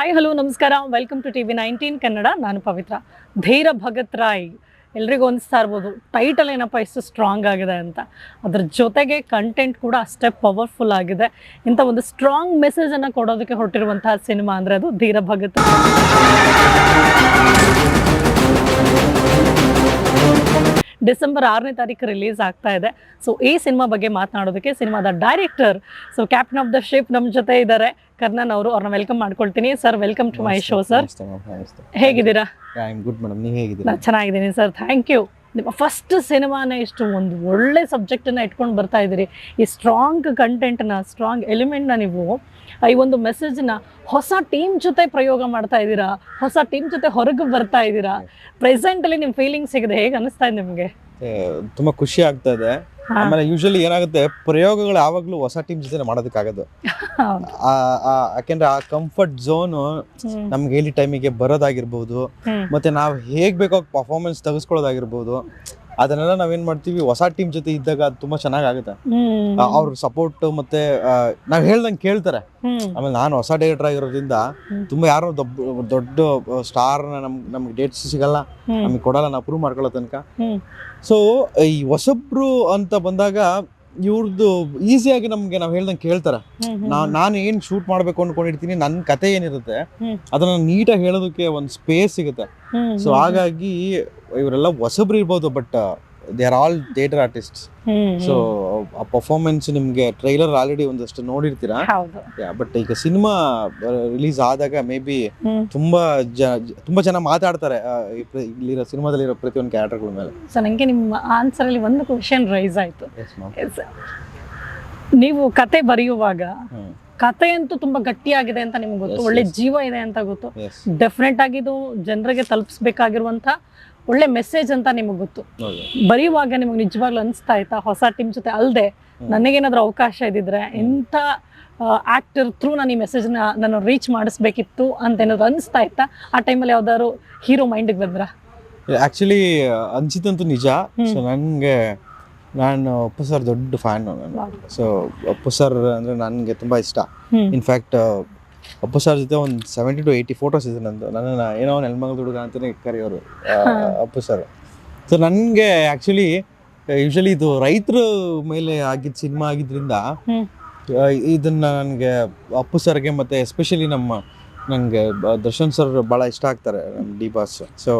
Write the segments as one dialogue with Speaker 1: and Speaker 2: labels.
Speaker 1: Hi hello ನಮಸ್ಕಾರ. Welcome to T V nineteen Kannada ನಾನು ಪವಿತ್ರ. ಧೈರ್ಯ ಭಗತ್ ರಾಯ್. ಎಲ್ರಿಗೂ ಅನಿಸ್ತಾ ಇರ್ಬೋದು ಟೈಟಲ್ ಏನಪ್ಪ, ಇಷ್ಟು ಸ್ಟ್ರಾಂಗ್ ಆಗಿದೆ ಅಂತ. ಅದ್ರ ಜೊತೆಗೆ ಕಂಟೆಂಟ್ ಕೂಡ ಅಷ್ಟೇ ಪವರ್ಫುಲ್ ಆಗಿದೆ. ಇಂಥ ಒಂದು ಸ್ಟ್ರಾಂಗ್ ಮೆಸೇಜನ್ನು ಕೊಡೋದಕ್ಕೆ ಹೊರಟಿರುವಂತಹ ಸಿನಿಮಾ ಅಂದರೆ ಅದು ಧೀರ ಭಗತ್ ಡಿಸೆಂಬರ್ ಆರನೇ ತಾರೀಕು ರಿಲೀಸ್ ಆಗ್ತಾ ಇದೆ. ಸೊ ಈ ಸಿನಿಮಾ ಬಗ್ಗೆ ಮಾತನಾಡೋದಕ್ಕೆ ಸಿನಿಮಾದ director so captain of the ship ನಮ್ಮ ಜೊತೆ ಇದ್ದಾರೆ. ಕರ್ನನ್ ಅವರು ಅವ್ರನ್ನ ವೆಲ್ಕಮ್ ಮಾಡ್ಕೊಳ್ತೀನಿ. Sir welcome to my show sir ಹೇಗಿದ್ದೀರಾ?
Speaker 2: ಗುಡ್ ಮೇಡಮ್ ನೀವು ಹೇಗಿದ್ದೀರಾ?
Speaker 1: ಚೆನ್ನಾಗಿದ್ದೀನಿ ಸರ್ ಥ್ಯಾಂಕ್ ಯು ನಿಮ್ಮ ಫಸ್ಟ್ ಸಿನಿಮಾನ ಇಷ್ಟು ಒಂದು ಒಳ್ಳೆ ಸಬ್ಜೆಕ್ಟನ್ನು ಇಟ್ಕೊಂಡು ಬರ್ತಾ ಇದ್ದೀರಿ. ಈ ಸ್ಟ್ರಾಂಗ್ ಕಂಟೆಂಟ್ನ ಸ್ಟ್ರಾಂಗ್ ಎಲಿಮೆಂಟ್ನ ನೀವು ಈ ಒಂದು ಮೆಸೇಜ್ನ ಹೊಸ ಟೀಮ್ ಜೊತೆ ಪ್ರಯೋಗ ಮಾಡ್ತಾ ಇದ್ದೀರಾ? ಹೊಸ ಟೀಮ್ ಜೊತೆ ಹೊರಗೆ ಬರ್ತಾ ಇದ್ದೀರಾ? ಪ್ರೆಸೆಂಟಲ್ಲಿ ನಿಮ್ಮ ಫೀಲಿಂಗ್ಸ್ ಸಿಗದೆ ಹೇಗೆ ಅನಿಸ್ತಾ ಇದೆ ನಿಮಗೆ?
Speaker 2: ತುಂಬಾ ಖುಷಿ ಆಗ್ತಾ ಇದೆ. ಆಮೇಲೆ ಯೂಶಲಿ ಏನಾಗುತ್ತೆ ಪ್ರಯೋಗಗಳು ಯಾವಾಗ್ಲೂ ಹೊಸ ಟೀಮ್ ಜೊತೆ ಮಾಡೋದಕ್ಕಾಗೋದು. ಯಾಕೆಂದ್ರೆ ಆ ಕಂಫರ್ಟ್ ಝೋನ್ ನಮ್ಗೆ ಹೇಳಿ ಟೈಮಿಗೆ ಬರೋದಾಗಿರ್ಬೋದು ಮತ್ತೆ ನಾವು ಹೇಗ್ ಬೇಕೋ ಪರ್ಫಾರ್ಮೆನ್ಸ್ ತೆಗೆಸ್ಕೊಳ್ಳೋದಾಗಿರ್ಬೋದು ಅದನ್ನೆಲ್ಲ ನಾವೇನ್ ಮಾಡ್ತೀವಿ ಹೊಸ ಟೀಮ್ ಜೊತೆ ಇದ್ದಾಗ ಅದು ತುಂಬಾ ಚೆನ್ನಾಗಾಗುತ್ತೆ. ಆಗುತ್ತೆ ಅವ್ರ ಸಪೋರ್ಟ್ ಮತ್ತೆ ಆ, ನಾವ್ ಹೇಳ್ದಂಗೆ ಕೇಳ್ತಾರೆ. ಆಮೇಲೆ ನಾನು ಹೊಸ ಡೈರೆಕ್ಟರ್ ಆಗಿರೋದ್ರಿಂದ ತುಂಬಾ ಯಾರೋ ದೊಡ್ಡ ದೊಡ್ಡ ಸ್ಟಾರ್ ನಮ್ ನಮ್ಗೆ ಡೇಟ್ಸ್ ಸಿಗಲ್ಲ. ನಮಗೆ ಕೊಡಲ್ಲ ನಾವು ಪ್ರೂವ್ ಮಾಡ್ಕೊಳ್ಳೋ ತನಕ.
Speaker 1: ಹ್ಮ್.
Speaker 2: ಸೊ ಈ ಹೊಸಬ್ರು ಅಂತ ಬಂದಾಗ ಇವ್ರದ್ದು ಈಸಿಯಾಗಿ ನಮ್ಗೆ ನಾವು ಹೇಳ್ದಂಗೆ ಕೇಳ್ತಾರೆ. ನಾ ನಾನು ಏನ್ ಶೂಟ್ ಮಾಡ್ಬೇಕು ಅನ್ಕೊಂಡಿರ್ತೀನಿ ನನ್ನ ಕತೆ ಏನಿರುತ್ತೆ
Speaker 1: ಹ್ಮ್.
Speaker 2: ಅದನ್ನ ನೀಟಾಗಿ ಹೇಳೋದಕ್ಕೆ ಒಂದು ಸ್ಪೇಸ್ ಸಿಗುತ್ತೆ. ಸೊ ಹಾಗಾಗಿ ಇವರೆಲ್ಲ ಹೊಸಬ್ರು ಇರ್ಬೋದು but they are all theatre artist so ಆ ಪರ್ಫಾರ್ಮೆನ್ಸ್ ನಿಮ್ಗೆ ಟ್ರೈಲರ್ ಆಲ್ರೆಡಿ ಒಂದಷ್ಟು ನೋಡಿರ್ತೀರಾ? ಬಟ್ ಈಗ ಸಿನಿಮಾ ರಿಲೀಸ್ ಆದಾಗ ಮೇ ಬಿ. ತುಂಬಾ ತುಂಬಾ ಜನ ಮಾತಾಡ್ತಾರೆ ಇಲ್ಲಿರೋ ಸಿನಿಮಾದಲ್ಲಿ ಇರೋ ಸಿನಿಮಾದಲ್ಲಿರೋ ಪ್ರತಿಯೊಂದು ಕ್ಯಾರೆಕ್ಟರ್ಗಳ ಮೇಲೆ.
Speaker 1: ಸೊ ನನಗೆ ನಿಮ್ಮ ಆನ್ಸರ್ ಅಲ್ಲಿ ಒಂದು ಕ್ವಶನ್ ರೈಸ್ ಆಯಿತು. ನೀವು ಕತೆ ಬರೆಯುವಾಗ. ಕತೆ ಅಂತೂ ತುಂಬಾ ಗಟ್ಟಿಯಾಗಿದೆ ಅಂತ ನಿಮ್ಗೆ ಗೊತ್ತು ಒಳ್ಳೆ ಜೀವ ಇದೆ ಅಂತ ಗೊತ್ತು. ಡೆಫಿನೆಟ್ ಆಗಿ ಇದು ಜನರಿಗೆ ತಲುಪಿಸ್ಬೇಕಾಗಿರುವಂತ ಒಳ್ಳೆ ಮೆಸೇಜ್ ಅಂತ ನಿಮಗೆ ಗೊತ್ತು. ಬರೆಯುವಾಗ ನಿಮಗೆ ನಿಜವಾಗ್ಲೂ ಅನಿಸ್ತಾ ಆಯ್ತಾ ಹೊಸ ಟೀಮ್ ಜೊತೆ ಅಲ್ಲದೆ. ನನಗೇನಾದ್ರೂ ಅವಕಾಶ ಇದ್ದಿದ್ರೆ ಎಂಥ ಆಕ್ಟರ್ ಥ್ರೂ ನಾನು ಈ ಮೆಸೇಜ್ನ ನಾನು ರೀಚ್ ಮಾಡಿಸ್ಬೇಕಿತ್ತು ಅಂತ ಏನಾದ್ರು ಅನಿಸ್ತಾ ಇತ್ತಾ ಆ ಟೈಮಲ್ಲಿ ಯಾವ್ದಾದ್ರು ಹೀರೋ ಮೈಂಡಿಗೆ ಬಂದ್ರ
Speaker 2: ಆಕ್ಚುಲಿ ಅನ್ಸಿದ್ದಂತೂ ನಿಜ. ಸೊ ನನಗೆ ನಾನು ಅಪ್ಪು ಸರ್ ದೊಡ್ಡ ಫ್ಯಾನ್ ನಾನು. ಸೊ ಅಪ್ಪು ಸರ್ ಅಂದರೆ ನನಗೆ ತುಂಬ ಇಷ್ಟ ಇನ್ಫ್ಯಾಕ್ಟ್ ಅಪ್ಪು ಸರ್ ಜೊತೆ ಒಂದು ಸೆವೆಂಟಿ ಟು ಏಯ್ಟಿ ಫೋಟೋಸ್ ಇದೆ ನಂದು ನನ್ನ ಏನೋ ನೆಲಮಂಗಲ ಹುಡುಗ ಅಂತಲೇ ಕರೆಯೋರು. ಅಪ್ಪು ಸರ್ ಸೊ ನನಗೆ ಆ್ಯಕ್ಚುಲಿ ಯೂಶಲಿ ಇದು ರೈತರ ಮೇಲೆ ಆಗಿದ್ದ ಸಿನಿಮಾ ಆಗಿದ್ರಿಂದ. ಇದನ್ನ ನನಗೆ ಅಪ್ಪು ಸರ್ಗೆ ಮತ್ತು ಎಸ್ಪೆಷಲಿ ನಮ್ಮ ನನಗೆ ದರ್ಶನ್ ಸರ್ ಭಾಳ ಇಷ್ಟ ಆಗ್ತಾರೆ ನಮ್ಮ D boss so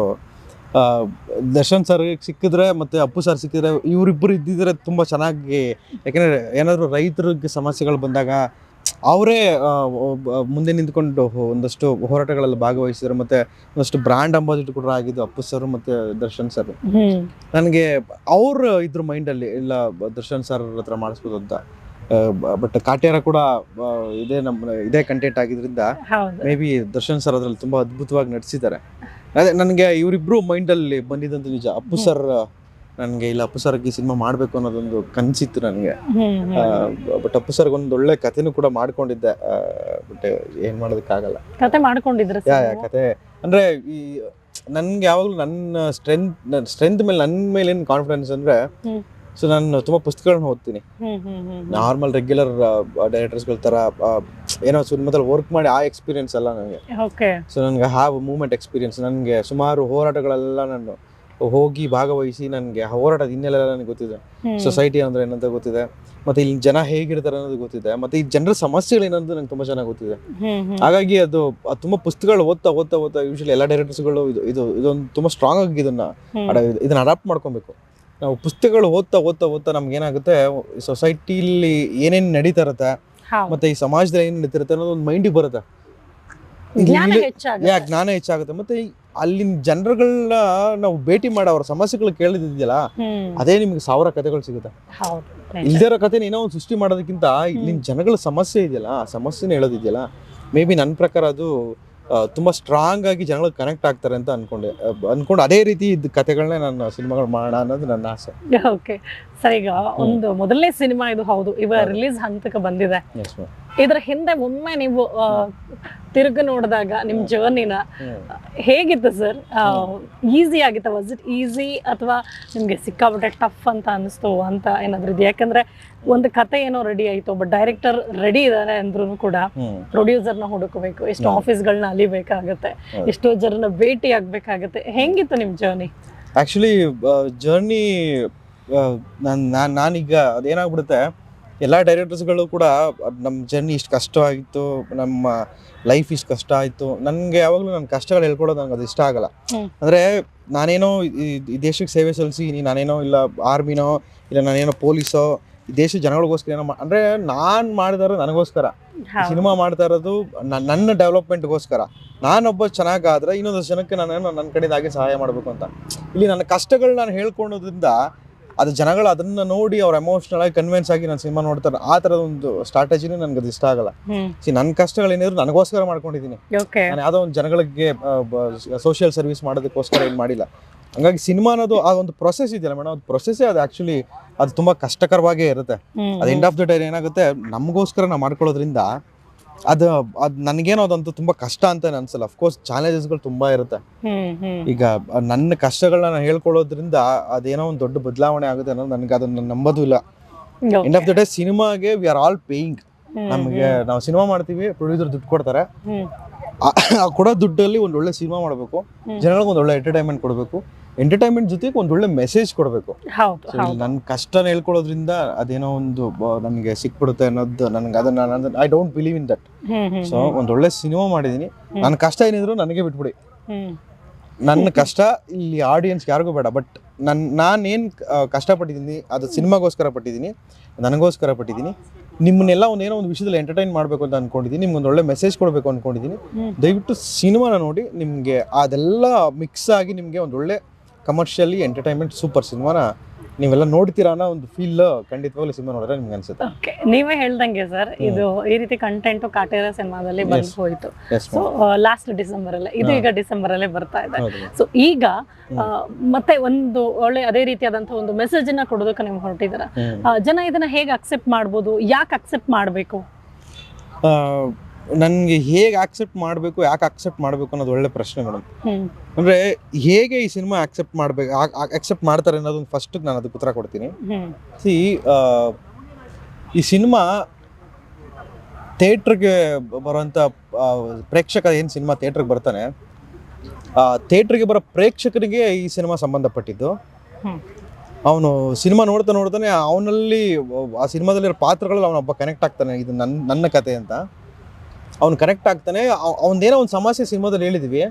Speaker 2: Darshan sir ಸಿಕ್ಕಿದ್ರೆ ಮತ್ತೆ ಅಪ್ಪು ಸರ್ ಸಿಕ್ಕಿದ್ರೆ ಇವರಿಬ್ಬರು ಇದ್ದಿದ್ರೆ ತುಂಬ ಚೆನ್ನಾಗಿ ಯಾಕೆಂದರೆ ಏನಾದರೂ ರೈತರಿಗೆ ಸಮಸ್ಯೆಗಳು ಬಂದಾಗ ಅವರೇ ಮುಂದೆ ನಿಂತ್ಕೊಂಡು ಒಂದಷ್ಟು ಹೋರಾಟಗಳಲ್ಲಿ ಭಾಗವಹಿಸಿದ್ರು. ಮತ್ತೆ ಒಂದಷ್ಟು ಬ್ರ್ಯಾಂಡ್ ಅಂಬಾಸಿಡರ್ ಕೂಡ ಆಗಿದ್ದು ಅಪ್ಪು ಸರ್ ಮತ್ತೆ ದರ್ಶನ್ ಸರ್ ನನಗೆ ಅವ್ರ ಇದ್ರ ಮೈಂಡಲ್ಲಿ ಇಲ್ಲ ದರ್ಶನ್ ಸರ್ ಹತ್ರ ಮಾಡಿಸ್ಬೋದು ಅಂತ. ಬಟ್ ಕಾಟ್ಯಾರ ಕೂಡ ಇದೇ ನಮ್ಮ ಇದೇ ಕಂಟೆಂಟ್ ಆಗಿದ್ರಿಂದ ಮೇ ಬಿ ದರ್ಶನ್ ಸರ್ ಅದ್ರಲ್ಲಿ ತುಂಬಾ ಅದ್ಭುತವಾಗಿ ನಡೆಸಿದ್ದಾರೆ. ಅದೇ ನನಗೆ ಇವರಿಬ್ರು ಮೈಂಡಲ್ಲಿ ಬಂದಿದ್ದಂತ ನಿಜ. ಅಪ್ಪು ಸರ್ ನನಗೆ ಇಲ್ಲ ಅಪ್ಪು ಸರ್ಗೆ ಸಿನಿಮಾ ಮಾಡಬೇಕು ಅನ್ನೋದೊಂದು ಕನಸಿತ್ತು ನನಗೆ. ಬಟ್ ಅಪ್ಪು ಸರ್ಗೆ ಒಂದು ಒಳ್ಳೆ ಕಥೆನೂ ಕೂಡ ಮಾಡ್ಕೊಂಡಿದ್ದೆ. ಬಟ್ ಏನ್ ಮಾಡೋದಕ್ಕಾಗಲ್ಲ.
Speaker 1: ಕತೆ ಮಾಡ್ಕೊಂಡಿದ್ರೆ
Speaker 2: ಕತೆ ಅಂದ್ರೆ ಈ ನನ್ಗೆ ಯಾವಾಗಲೂ ನನ್ನ ಸ್ಟ್ರೆಂತ್ ಸ್ಟ್ರೆಂತ್ ಮೇಲೆ ನನ್ನ ಮೇಲೆ ಏನು ಕಾನ್ಫಿಡೆನ್ಸ್ ಅಂದ್ರೆ ಸೊ ನಾನು ತುಂಬಾ ಪುಸ್ತಕಗಳನ್ನ ಓದ್ತೀನಿ. ನಾರ್ಮಲ್ ರೆಗ್ಯುಲರ್ ಡೈರೆಕ್ಟರ್ಸ್ಗಳ ಥರ ಏನೋ ಸಿನಿಮಾದಲ್ಲಿ ವರ್ಕ್ ಮಾಡಿ ಆ ಎಕ್ಸ್ಪೀರಿಯನ್ಸ್ ಅಲ್ಲ ನನಗೆ. ಸೊ ನನಗೆ ಹ್ಯಾವ್ ಮೂಮೆಂಟ್ ಎಕ್ಸ್ಪೀರಿಯನ್ಸ್ ನನಗೆ ಸುಮಾರು ಹೋರಾಟಗಳೆಲ್ಲ ನಾನು ಹೋಗಿ ಭಾಗವಹಿಸಿ ನನಗೆ ಹೋರಾಟದ ಹಿನ್ನೆಲೆ ನನಗೆ ಗೊತ್ತಿದೆ. ಸೊಸೈಟಿ ಅಂದ್ರೆ ಏನಂತ ಗೊತ್ತಿದೆ. ಮತ್ತೆ ಇಲ್ಲಿ ಜನ ಹೇಗಿರ್ತಾರೆ ಅನ್ನೋದು ಗೊತ್ತಿದೆ. ಮತ್ತೆ ಈ ಜನರ ಸಮಸ್ಯೆಗಳು ಏನಂತ ನಂಗೆ ತುಂಬಾ ಚೆನ್ನಾಗಿ ಗೊತ್ತಿದೆ. ಹಾಗಾಗಿ ಅದು ಅದು ತುಂಬಾ ಪುಸ್ತಕಗಳು ಓದ್ತಾ ಓದ್ತಾ ಓದ್ತಾ ಯೂಶಲಿ ಎಲ್ಲ ಡೈರೆಕ್ಟರ್ಸ್ಗಳು ಇದು ಇದು ಇದೊಂದು ತುಂಬಾ ಸ್ಟ್ರಾಂಗ್ ಆಗಿ ಇದನ್ನ ಇದನ್ನ ಅಡಾಪ್ಟ್ ಮಾಡ್ಕೊಬೇಕು. ನಾವು ಪುಸ್ತಕಗಳು ಓದ್ತಾ ಓದ್ತಾ ಓದ್ತಾ ನಮ್ಗೆ ಏನಾಗುತ್ತೆ ಸೊಸೈಟಿಲಿ ಏನೇನು ನಡೀತಾ ಇರುತ್ತೆ ಮತ್ತೆ ಈ ಸಮಾಜದಲ್ಲಿ ಏನು ನಡೀತಿರುತ್ತೆ ಅನ್ನೋದು ಒಂದು ಮೈಂಡಿಗೆ ಬರುತ್ತೆ.
Speaker 1: ಜ್ಞಾನ ಹೆಚ್ಚಾಗುತ್ತೆ.
Speaker 2: ಯಾಕೆ ಜ್ಞಾನ ಹೆಚ್ಚಾಗುತ್ತೆ. ಮತ್ತೆ ಅಲ್ಲಿನ ಜನರುಗಳನ್ನ ನಾವು ಭೇಟಿ ಮಾಡಿ ಅವ್ರ ಸಮಸ್ಯೆಗಳು ಕೇಳಿದಿದೆಯಲ್ಲ ಅದೇ ನಿಮ್ಗೆ ಸಾವಿರ ಕಥೆಗಳು ಸಿಗುತ್ತೆ. ಇಲ್ದೇ ಇರೋ ಕಥೆನ ಏನೋ ಒಂದು ಸೃಷ್ಟಿ ಮಾಡೋದಕ್ಕಿಂತ ಇಲ್ಲಿನ ಜನಗಳ ಸಮಸ್ಯೆ ಇದೆಯಲ್ಲ ಆ ಸಮಸ್ಯೆನ ಹೇಳೋದಿದೆಯಲ್ಲ ಮೇ ಬಿ ನನ್ನ ಪ್ರಕಾರ ಅದು ತುಂಬಾ ಸ್ಟ್ರಾಂಗ್ ಆಗಿ ಜನಗಳು ಕನೆಕ್ಟ್ ಆಗ್ತಾರೆ ಅಂತ ಅನ್ಕೊಂಡೆ. ಅನ್ಕೊಂಡು ಅದೇ ರೀತಿ ಇದ್ದ ಕಥೆಗಳನ್ನ ನಾನು ಸಿನಿಮಾಗಳು ಮಾಡೋಣ ಅನ್ನೋದು ನನ್ನ ಆಸೆ.
Speaker 1: ಓಕೆ ಸರ್ ಈಗ ಒಂದು ಮೊದಲನೇ ಸಿನಿಮಾ ಇದು ಹೌದು. ಇವಾಗ ರಿಲೀಸ್ ಹಂತಕ್ಕೆ ಬಂದಿದೆ. ಇದ್ರ ಹಿಂದೆ ಒಮ್ಮೆ ನೀವು ತಿರುಗಿ ನೋಡಿದಾಗ ನಿಮ್ ಜರ್ನಿನ ಹೇಗಿತ್ತು ಸರ್? ಈಸಿ ಆಗಿತ್ತು ವಾಸ್ ಇಟ್ ಈಸಿ ಅಥವಾ ನಿಮ್ಗೆ ಸಿಕ್ಕಾಪಟ್ಟೆ ಟಫ್ ಅಂತ ಅನಿಸ್ತು ಅಂತ ಏನಾದ್ರೂ ಇದೆ ಯಾಕಂದ್ರೆ ಒಂದು ಕತೆ ಏನೋ ರೆಡಿ ಆಯ್ತು ಬಟ್ ಡೈರೆಕ್ಟರ್ ರೆಡಿ ಇದಾರೆ ಅಂದ್ರೂ ಕೂಡ ಪ್ರೊಡ್ಯೂಸರ್ನ ಹುಡುಕಬೇಕು. ಎಷ್ಟು ಆಫೀಸ್ಗಳನ್ನ ಅಲಿಬೇಕಾಗತ್ತೆ. ಎಷ್ಟೋ ಜನರನ್ನ ಭೇಟಿ ಆಗ್ಬೇಕಾಗತ್ತೆ. ಹೆಂಗಿತ್ತು ನಿಮ್ ಜರ್ನಿ
Speaker 2: ಆ್ಯಕ್ಚುಲಿ ಜರ್ನಿ ನಾನು ನಾನೀಗ ಅದೇನಾಗ್ಬಿಡುತ್ತೆ ಎಲ್ಲ ಡೈರೆಕ್ಟರ್ಸ್ಗಳು ಕೂಡ ನಮ್ಮ ಜರ್ನಿ ಇಷ್ಟು ಕಷ್ಟ ಆಯಿತು ನಮ್ಮ ಲೈಫ್ ಇಷ್ಟು ಕಷ್ಟ ಆಯಿತು. ನನಗೆ ಯಾವಾಗಲೂ ನನ್ನ ಕಷ್ಟಗಳು ಹೇಳ್ಕೊಡೋದು ನನಗೆ ಅದು ಇಷ್ಟ ಆಗಲ್ಲ. ಅಂದರೆ ನಾನೇನೋ ಈ ದೇಶಕ್ಕೆ ಸೇವೆ ಸಲ್ಲಿಸಿ ನಾನೇನೋ ಇಲ್ಲ ಆರ್ಮಿನೋ ಇಲ್ಲ ನಾನೇನೋ ಪೊಲೀಸೋ ಈ ದೇಶದ ಜನಗಳಿಗೋಸ್ಕರ ಏನೋ ಅಂದರೆ ನಾನು ಮಾಡಿದಾರೋ ನನಗೋಸ್ಕರ. ಸಿನಿಮಾ ಮಾಡ್ತಾ ಇರೋದು ನನ್ನ ಡೆವಲಪ್ಮೆಂಟ್ಗೋಸ್ಕರ ನಾನೊಬ್ಬ ಚೆನ್ನಾಗಾದ್ರೆ ಇನ್ನೊಂದು ಜನಕ್ಕೆ ನಾನು ನನ್ನ ಕಡೆಯಿಂದ ಹಾಗೆ ಸಹಾಯ ಮಾಡಬೇಕು ಅಂತ. ಇಲ್ಲಿ ನನ್ನ ಕಷ್ಟಗಳು ನಾನು ಹೇಳ್ಕೊಳೋದ್ರಿಂದ ಅದು ಜನಗಳು ಅದನ್ನ ನೋಡಿ ಅವ್ರ ಎಮೋಷನಲ್ ಆಗಿ ಕನ್ವಿನ್ಸ್ ಆಗಿ ನಾನು ಸಿನಿಮಾ ನೋಡ್ತಾರೆ ಆ ಥರದ ಒಂದು ಸ್ಟ್ರಾಟಜಿನೇ ನನಗೆ ಅದು ಇಷ್ಟ ಆಗಲ್ಲ. ಸಿ ನನ್ನ ಕಷ್ಟಗಳೇನಿದ್ರು ನನಗೋಸ್ಕರ ಮಾಡ್ಕೊಂಡಿದ್ದೀನಿ. ನಾನು ಯಾವುದೋ ಒಂದು ಜನಗಳಿಗೆ ಸೋಷಿಯಲ್ ಸರ್ವಿಸ್ ಮಾಡೋದಕ್ಕೋಸ್ಕರ ಏನು ಮಾಡಿಲ್ಲ. ಹಂಗಾಗಿ ಸಿನಿಮಾ ಅನ್ನೋದು ಆ ಒಂದು ಪ್ರೊಸೆಸ್ ಇದೆಯಲ್ಲ ಮೇಡಮ್ ಅದು ಪ್ರೊಸೆಸ್ಸೇ ಅದು ಆ್ಯಕ್ಚುಲಿ ಅದು ತುಂಬ ಕಷ್ಟಕರವಾಗೇ ಇರುತ್ತೆ. ಅದು ಎಂಡ್ ಆಫ್ ದ ಡೇ ಏನಾಗುತ್ತೆ ನಮಗೋಸ್ಕರ ನಾವು ಮಾಡ್ಕೊಳ್ಳೋದ್ರಿಂದ ಅದು ಅದ್ ನನಗೇನೋ ಅದಂತೂ ತುಂಬಾ ಕಷ್ಟ ಅಂತ ಅನ್ಸಲ್ಲ. ಅಫ್ಕೋರ್ಸ್ ಚಾಲೆಂಜಸ್ಗಳು ತುಂಬಾ ಇರುತ್ತೆ. ಈಗ ನನ್ನ ಕಷ್ಟಗಳನ್ನ ನಾನು ಹೇಳ್ಕೊಳ್ಳೋದ್ರಿಂದ ಅದೇನೋ ಒಂದು ದೊಡ್ಡ ಬದಲಾವಣೆ ಆಗುತ್ತೆ ಅನ್ನೋದು ನನಗೆ ಅದನ್ನ ನಂಬೋದು ಇಲ್ಲ. ಎಂಡ್ ಆಫ್ ದ ಡೇ ಸಿನಿಮಾಗೆ ವಿ ಆರ್ ಆಲ್ ಪೇಯಿಂಗ್ ನಮ್ಗೆ ನಾವು ಸಿನಿಮಾ ಮಾಡ್ತೀವಿ ಪ್ರೊಡ್ಯೂಸರ್ ದುಡ್ಡು ಕೊಡ್ತಾರೆ. ಆ- ಕೊಡೋ ದುಡ್ಡಲ್ಲಿ ಒಂದು ಒಳ್ಳೆ ಸಿನಿಮಾ ಮಾಡಬೇಕು. ಜನಗಳಿಗೆ ಒಂದು ಒಳ್ಳೆ ಎಂಟರ್ಟೈನ್ಮೆಂಟ್ ಕೊಡಬೇಕು. ಎಂಟರ್ಟೈನ್ಮೆಂಟ್ ಜೊತೆಗೆ ಒಂದು ಒಳ್ಳೆ ಮೆಸೇಜ್ ಕೊಡಬೇಕು. ನನ್ನ ಕಷ್ಟನ ಹೇಳ್ಕೊಳೋದ್ರಿಂದ ಅದೇನೋ ಒಂದು ನನಗೆ ಸಿಕ್ಬಿಡುತ್ತೆ ಅನ್ನೋದು ನನಗೆ ಅದನ್ನ I don't believe in that so ಒಂದು ಒಳ್ಳೆ ಸಿನಿಮಾ ಮಾಡಿದೀನಿ. ನನ್ನ ಕಷ್ಟ ಏನಿದ್ರು ನನಗೆ ಬಿಟ್ಬಿಡಿ. ನನ್ನ ಕಷ್ಟ ಇಲ್ಲಿ ಆಡಿಯನ್ಸ್ ಯಾರಿಗೂ ಬೇಡ ಬಟ್ ನನ್ನ ನಾನೇನು ಕಷ್ಟಪಟ್ಟಿದ್ದೀನಿ ಅದು ಸಿನಿಮಾಗೋಸ್ಕರ ಪಟ್ಟಿದ್ದೀನಿ ನನಗೋಸ್ಕರ ಪಟ್ಟಿದ್ದೀನಿ. ನಿಮ್ಮನ್ನೆಲ್ಲ ಒಂದೇನೋ ಒಂದು ವಿಷಯದಲ್ಲಿ ಎಂಟರ್ಟೈನ್ ಮಾಡಬೇಕು ಅಂತ ಅನ್ಕೊಂಡಿದ್ದೀನಿ ನಿಮ್ಗೆ ಒಂದು ಒಳ್ಳೆ ಮೆಸೇಜ್ ಕೊಡಬೇಕು ಅನ್ಕೊಂಡಿದ್ದೀನಿ. ದಯವಿಟ್ಟು ಸಿನಿಮಾನ ನೋಡಿ ನಿಮಗೆ ಅದೆಲ್ಲ ಮಿಕ್ಸ್ ಆಗಿ ನಿಮಗೆ ಒಂದು ಒಳ್ಳೆ ಕಮರ್ಷಿಯಲಿ ಎಂಟರ್ಟೈನ್ಮೆಂಟ್ ಸೂಪರ್ ಸಿನಿಮಾನ ನೀವೆಲ್ಲ ನೋಡ್ತೀರಾ ಅನ್ನೋ ಒಂದು ಫೀಲ್ ಖಂಡಿತವಾಗ್ಲೂ ಸಿನಿಮಾ ನೋಡಿದ್ರೆ ನಿಮ್ಗೆ ಅನ್ಸುತ್ತೆ.
Speaker 1: ಓಕೆ ನೀವೇ ಹೇಳ್ದಂಗೆ ಸರ್ ಇದು ಈ ರೀತಿ ಕಂಟೆಂಟ್ ಕಾಟೇರ ಸಿನಿಮಾದಲ್ಲಿ ಬಂದು. ಹೋಯ್ತು. ಸೊ ಲಾಸ್ಟ್ ಡಿಸೆಂಬರ್ ಅಲ್ಲೇ ಇದು ಈಗ ಡಿಸೆಂಬರ್ ಅಲ್ಲೇ ಬರ್ತಾ ಇದೆ. ಸೊ ಈಗ ಮತ್ತೆ ಒಂದು ಒಳ್ಳೆ ಅದೇ ರೀತಿಯಾದಂತಹ ಒಂದು ಮೆಸೇಜ್ ಅನ್ನ ಕೊಡೋದಕ್ಕೆ ನೀವು ಹೊರಟಿದ್ದೀರಾ? ಜನ ಇದನ್ನ ಹೇಗೆ ಅಕ್ಸೆಪ್ಟ್ ಮಾಡ್ಬೋದು? ಯಾಕೆ ಅಕ್ಸೆಪ್ಟ್ ಮಾಡಬೇಕು?
Speaker 2: ನನಗೆ ಹೇಗೆ ಆಕ್ಸೆಪ್ಟ್ ಮಾಡಬೇಕು ಯಾಕೆ ಆಕ್ಸೆಪ್ಟ್ ಮಾಡಬೇಕು ಅನ್ನೋದು ಒಳ್ಳೆ ಪ್ರಶ್ನೆ ಮೇಡಮ್ ಅಂದ್ರೆ ಹೇಗೆ ಈ ಸಿನಿಮಾ ಆಕ್ಸೆಪ್ಟ್ ಮಾಡಬೇಕು ಆಕ್ಸೆಪ್ಟ್ ಮಾಡ್ತಾರೆ ಅನ್ನೋದೊಂದು ಫಸ್ಟ್ ನಾನು ಅದಕ್ಕೆ ಉತ್ತರ ಕೊಡ್ತೀನಿ. ಸಿ ಈ ಸಿನಿಮಾ ಥಿಯೇಟ್ರಿಗೆ ಬರುವಂಥ ಪ್ರೇಕ್ಷಕ ಏನು ಸಿನಿಮಾ ಥಿಯೇಟ್ರಿಗೆ ಬರ್ತಾನೆ ಥಿಯೇಟ್ರಿಗೆ ಬರೋ ಪ್ರೇಕ್ಷಕರಿಗೆ ಈ ಸಿನಿಮಾ ಸಂಬಂಧಪಟ್ಟಿದ್ದು. ಅವನು ಸಿನಿಮಾ ನೋಡ್ತಾ ನೋಡ್ತಾನೆ ಅವನಲ್ಲಿ ಆ ಸಿನಿಮಾದಲ್ಲಿರೋ ಪಾತ್ರಗಳಲ್ಲಿ ಅವನೊಬ್ಬ ಕನೆಕ್ಟ್ ಆಗ್ತಾನೆ ಇದು ನನ್ನ ನನ್ನ ಕತೆ ಅಂತ. ಅವ್ನು ಕನೆಕ್ಟ್ ಆಗ್ತಾನೆ. ಅವನದೇನೋ ಒಂದು ಸಮಸ್ಯೆ ಸಿನಿಮಾದಲ್ಲಿ ಹೇಳಿದ್ವಿ.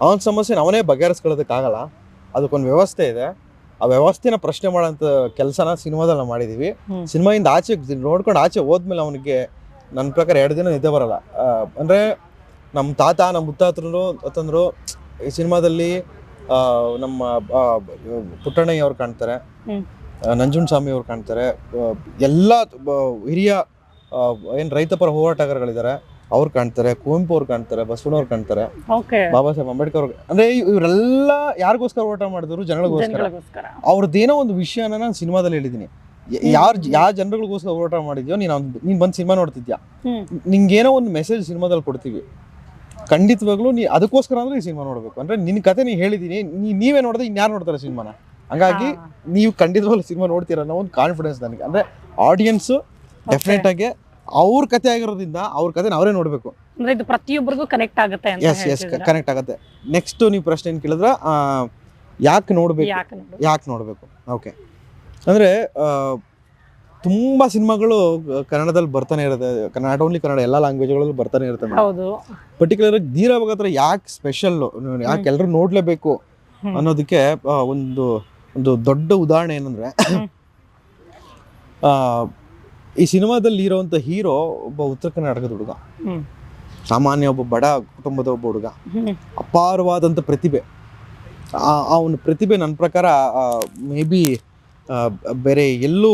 Speaker 2: ಅವನ ಸಮಸ್ಯೆ ಅವನೇ ಬಗೆಹರಿಸ್ಕೊಳ್ಳೋದಕ್ಕಾಗಲ್ಲ ಅದಕ್ಕೊಂದು ವ್ಯವಸ್ಥೆ ಇದೆ. ಆ ವ್ಯವಸ್ಥೆನ ಪ್ರಶ್ನೆ ಮಾಡೋಂಥ ಕೆಲಸನ ಸಿನಿಮಾದಲ್ಲಿ ನಾವು ಮಾಡಿದ್ದೀವಿ ಸಿನಿಮಾಯಿಂದ ಆಚೆ ನೋಡ್ಕೊಂಡು ಆಚೆ ಹೋದ್ಮೇಲೆ ಅವನಿಗೆ ನನ್ನ ಪ್ರಕಾರ ಎರಡು ದಿನ ನಿದ್ದೆ ಬರಲ್ಲ. ಅಂದರೆ ನಮ್ಮ ತಾತ ನಮ್ಮ ಮುತ್ತಾತರು ಅಂತಂದ್ರು ಈ ಸಿನಿಮಾದಲ್ಲಿ ನಮ್ಮ ಪುಟ್ಟಣ್ಣಯ್ಯ ಅವ್ರು ಕಾಣ್ತಾರೆ.
Speaker 1: ಹ್ಮ್.
Speaker 2: ಆ, ಸ್ವಾಮಿ ಅವ್ರು ಕಾಣ್ತಾರೆ. ಎಲ್ಲ ಹಿರಿಯ ಏನು ರೈತಪರ ಹೋರಾಟಗಾರಗಳಿದ್ದಾರೆ ಅವ್ರು ಕಾಣ್ತಾರೆ ಕುವೆಂಪು ಅವ್ರು ಕಾಣ್ತಾರೆ ಬಸವಣ್ಣವ್ರು ಕಾಣ್ತಾರೆ
Speaker 1: ಓಕೆ
Speaker 2: ಬಾಬಾ ಸಾಹೇಬ್ ಅಂಬೇಡ್ಕರ್ ಅವ್ರು. ಅಂದ್ರೆ ಇವರೆಲ್ಲ ಯಾರಿಗೋಸ್ಕರ ಓಟ ಮಾಡಿದ್ರು? ಜನಗಳಿಗೋಸ್ಕರ.
Speaker 1: ಜನಗಳಿಗೋಸ್ಕರ.
Speaker 2: ಅವ್ರದ್ದೇನೋ ಒಂದು ವಿಷಯನ ನಾನು ಸಿನಿಮಾದಲ್ಲಿ ಹೇಳಿದ್ದೀನಿ. ಯಾರು ಯಾವ ಜನಗಳಿಗೋಸ್ಕರ ಹೋರಾಟ ಮಾಡಿದ್ಯೋ ನೀನು ನೀನ್ ಬಂದು ಸಿನಿಮಾ ನೋಡ್ತಿದ್ಯಾ? ನಿಂಗೇನೋ ಒಂದು ಮೆಸೇಜ್ ಸಿನಿಮಾದಲ್ಲಿ ಕೊಡ್ತೀವಿ. ಖಂಡಿತವಾಗ್ಲೂ ನೀ ಅದಕ್ಕೋಸ್ಕರ ಅಂದ್ರೆ ಈ ಸಿನಿಮಾ ನೋಡ್ಬೇಕು. ಅಂದ್ರೆ ನಿನ್ನ ಕತೆ ನೀ ಹೇಳಿದೀನಿ ನೀ ನೀವೇ ನೋಡಿದ್ರೆ ಇನ್ಯಾರು ನೋಡ್ತಾರೆ ಸಿನಿಮಾನ? ಹಂಗಾಗಿ. ನೀವು ಖಂಡಿತವಾಗ್ಲೂ ಸಿನಿಮಾ ನೋಡ್ತೀರ ಅನ್ನೋ ಒಂದು ಕಾನ್ಫಿಡೆನ್ಸ್ ನನಗೆ. ಅಂದ್ರೆ ಆಡಿಯನ್ಸ್ ಡೆಫಿನೆಟ್ ಆಗಿ ಅವ್ರ ಕತೆ ಆಗಿರೋದ್ರಿಂದ ಅವ್ರ ಕತೆ ಅವರೇ ನೋಡಬೇಕು.
Speaker 1: ಅಂದ್ರೆ ಇದು ಪ್ರತಿಯೊಬ್ಬರಿಗೂ ಕನೆಕ್ಟ್ ಆಗುತ್ತೆ ಅಂತ
Speaker 2: ಎಸ್ ಎಸ್
Speaker 1: ಹೇಳ್ತಿದ್ದೀರಾ?
Speaker 2: ಕನೆಕ್ಟ್ ಆಗುತ್ತೆ. ನೆಕ್ಸ್ಟ್ ನೀವು ಪ್ರಶ್ನೆ ಏನು ಕೇಳಿದ್ರ ಯಾಕೆ ನೋಡ್ಬೇಕು?
Speaker 1: ಯಾಕೆ ನೋಡ್ಬೇಕು?
Speaker 2: ಯಾಕೆ ನೋಡಬೇಕು? ಓಕೆ ಅಂದ್ರೆ ತುಂಬಾ ಸಿನಿಮಾಗಳು ಕನ್ನಡದಲ್ಲಿ ಬರ್ತಾನೆ ಇರುತ್ತೆ. ನಾಟ್ ಓನ್ಲಿ ಕನ್ನಡ ಎಲ್ಲ ಲ್ಯಾಂಗ್ವೇಜ್ಗಳಲ್ಲೂ ಬರ್ತಾನೆ ಇರುತ್ತೆ
Speaker 1: ಹೌದು.
Speaker 2: ಪರ್ಟಿಕ್ಯುಲರ್ ಧೀರ ಭಗತ್ರ ಯಾಕೆ ಸ್ಪೆಷಲ್ ಯಾಕೆ ಎಲ್ಲರೂ ನೋಡ್ಲೇಬೇಕು
Speaker 1: ಹ್ಮ್.
Speaker 2: ಅನ್ನೋದಕ್ಕೆ ಆ, ಒಂದು ಒಂದು ದೊಡ್ಡ ಉದಾಹರಣೆ ಏನಂದ್ರೆ
Speaker 1: ಹ್ಮ್.
Speaker 2: ಆ, ಈ ಸಿನಿಮಾದಲ್ಲಿ ಇರೋವಂಥ ಹೀರೋ ಒಬ್ಬ ಉತ್ತರ ಕರ್ನಾಟಕದ ಹುಡುಗ. ಸಾಮಾನ್ಯ ಒಬ್ಬ ಬಡ ಕುಟುಂಬದ ಒಬ್ಬ ಹುಡುಗ.
Speaker 1: ಹ್ಮ್.
Speaker 2: ಅಪಾರವಾದಂಥ ಪ್ರತಿಭೆ. ಅವನ ಪ್ರತಿಭೆ ನನ್ನ ಪ್ರಕಾರ ಮೇ ಬಿ ಬೇರೆ ಎಲ್ಲೂ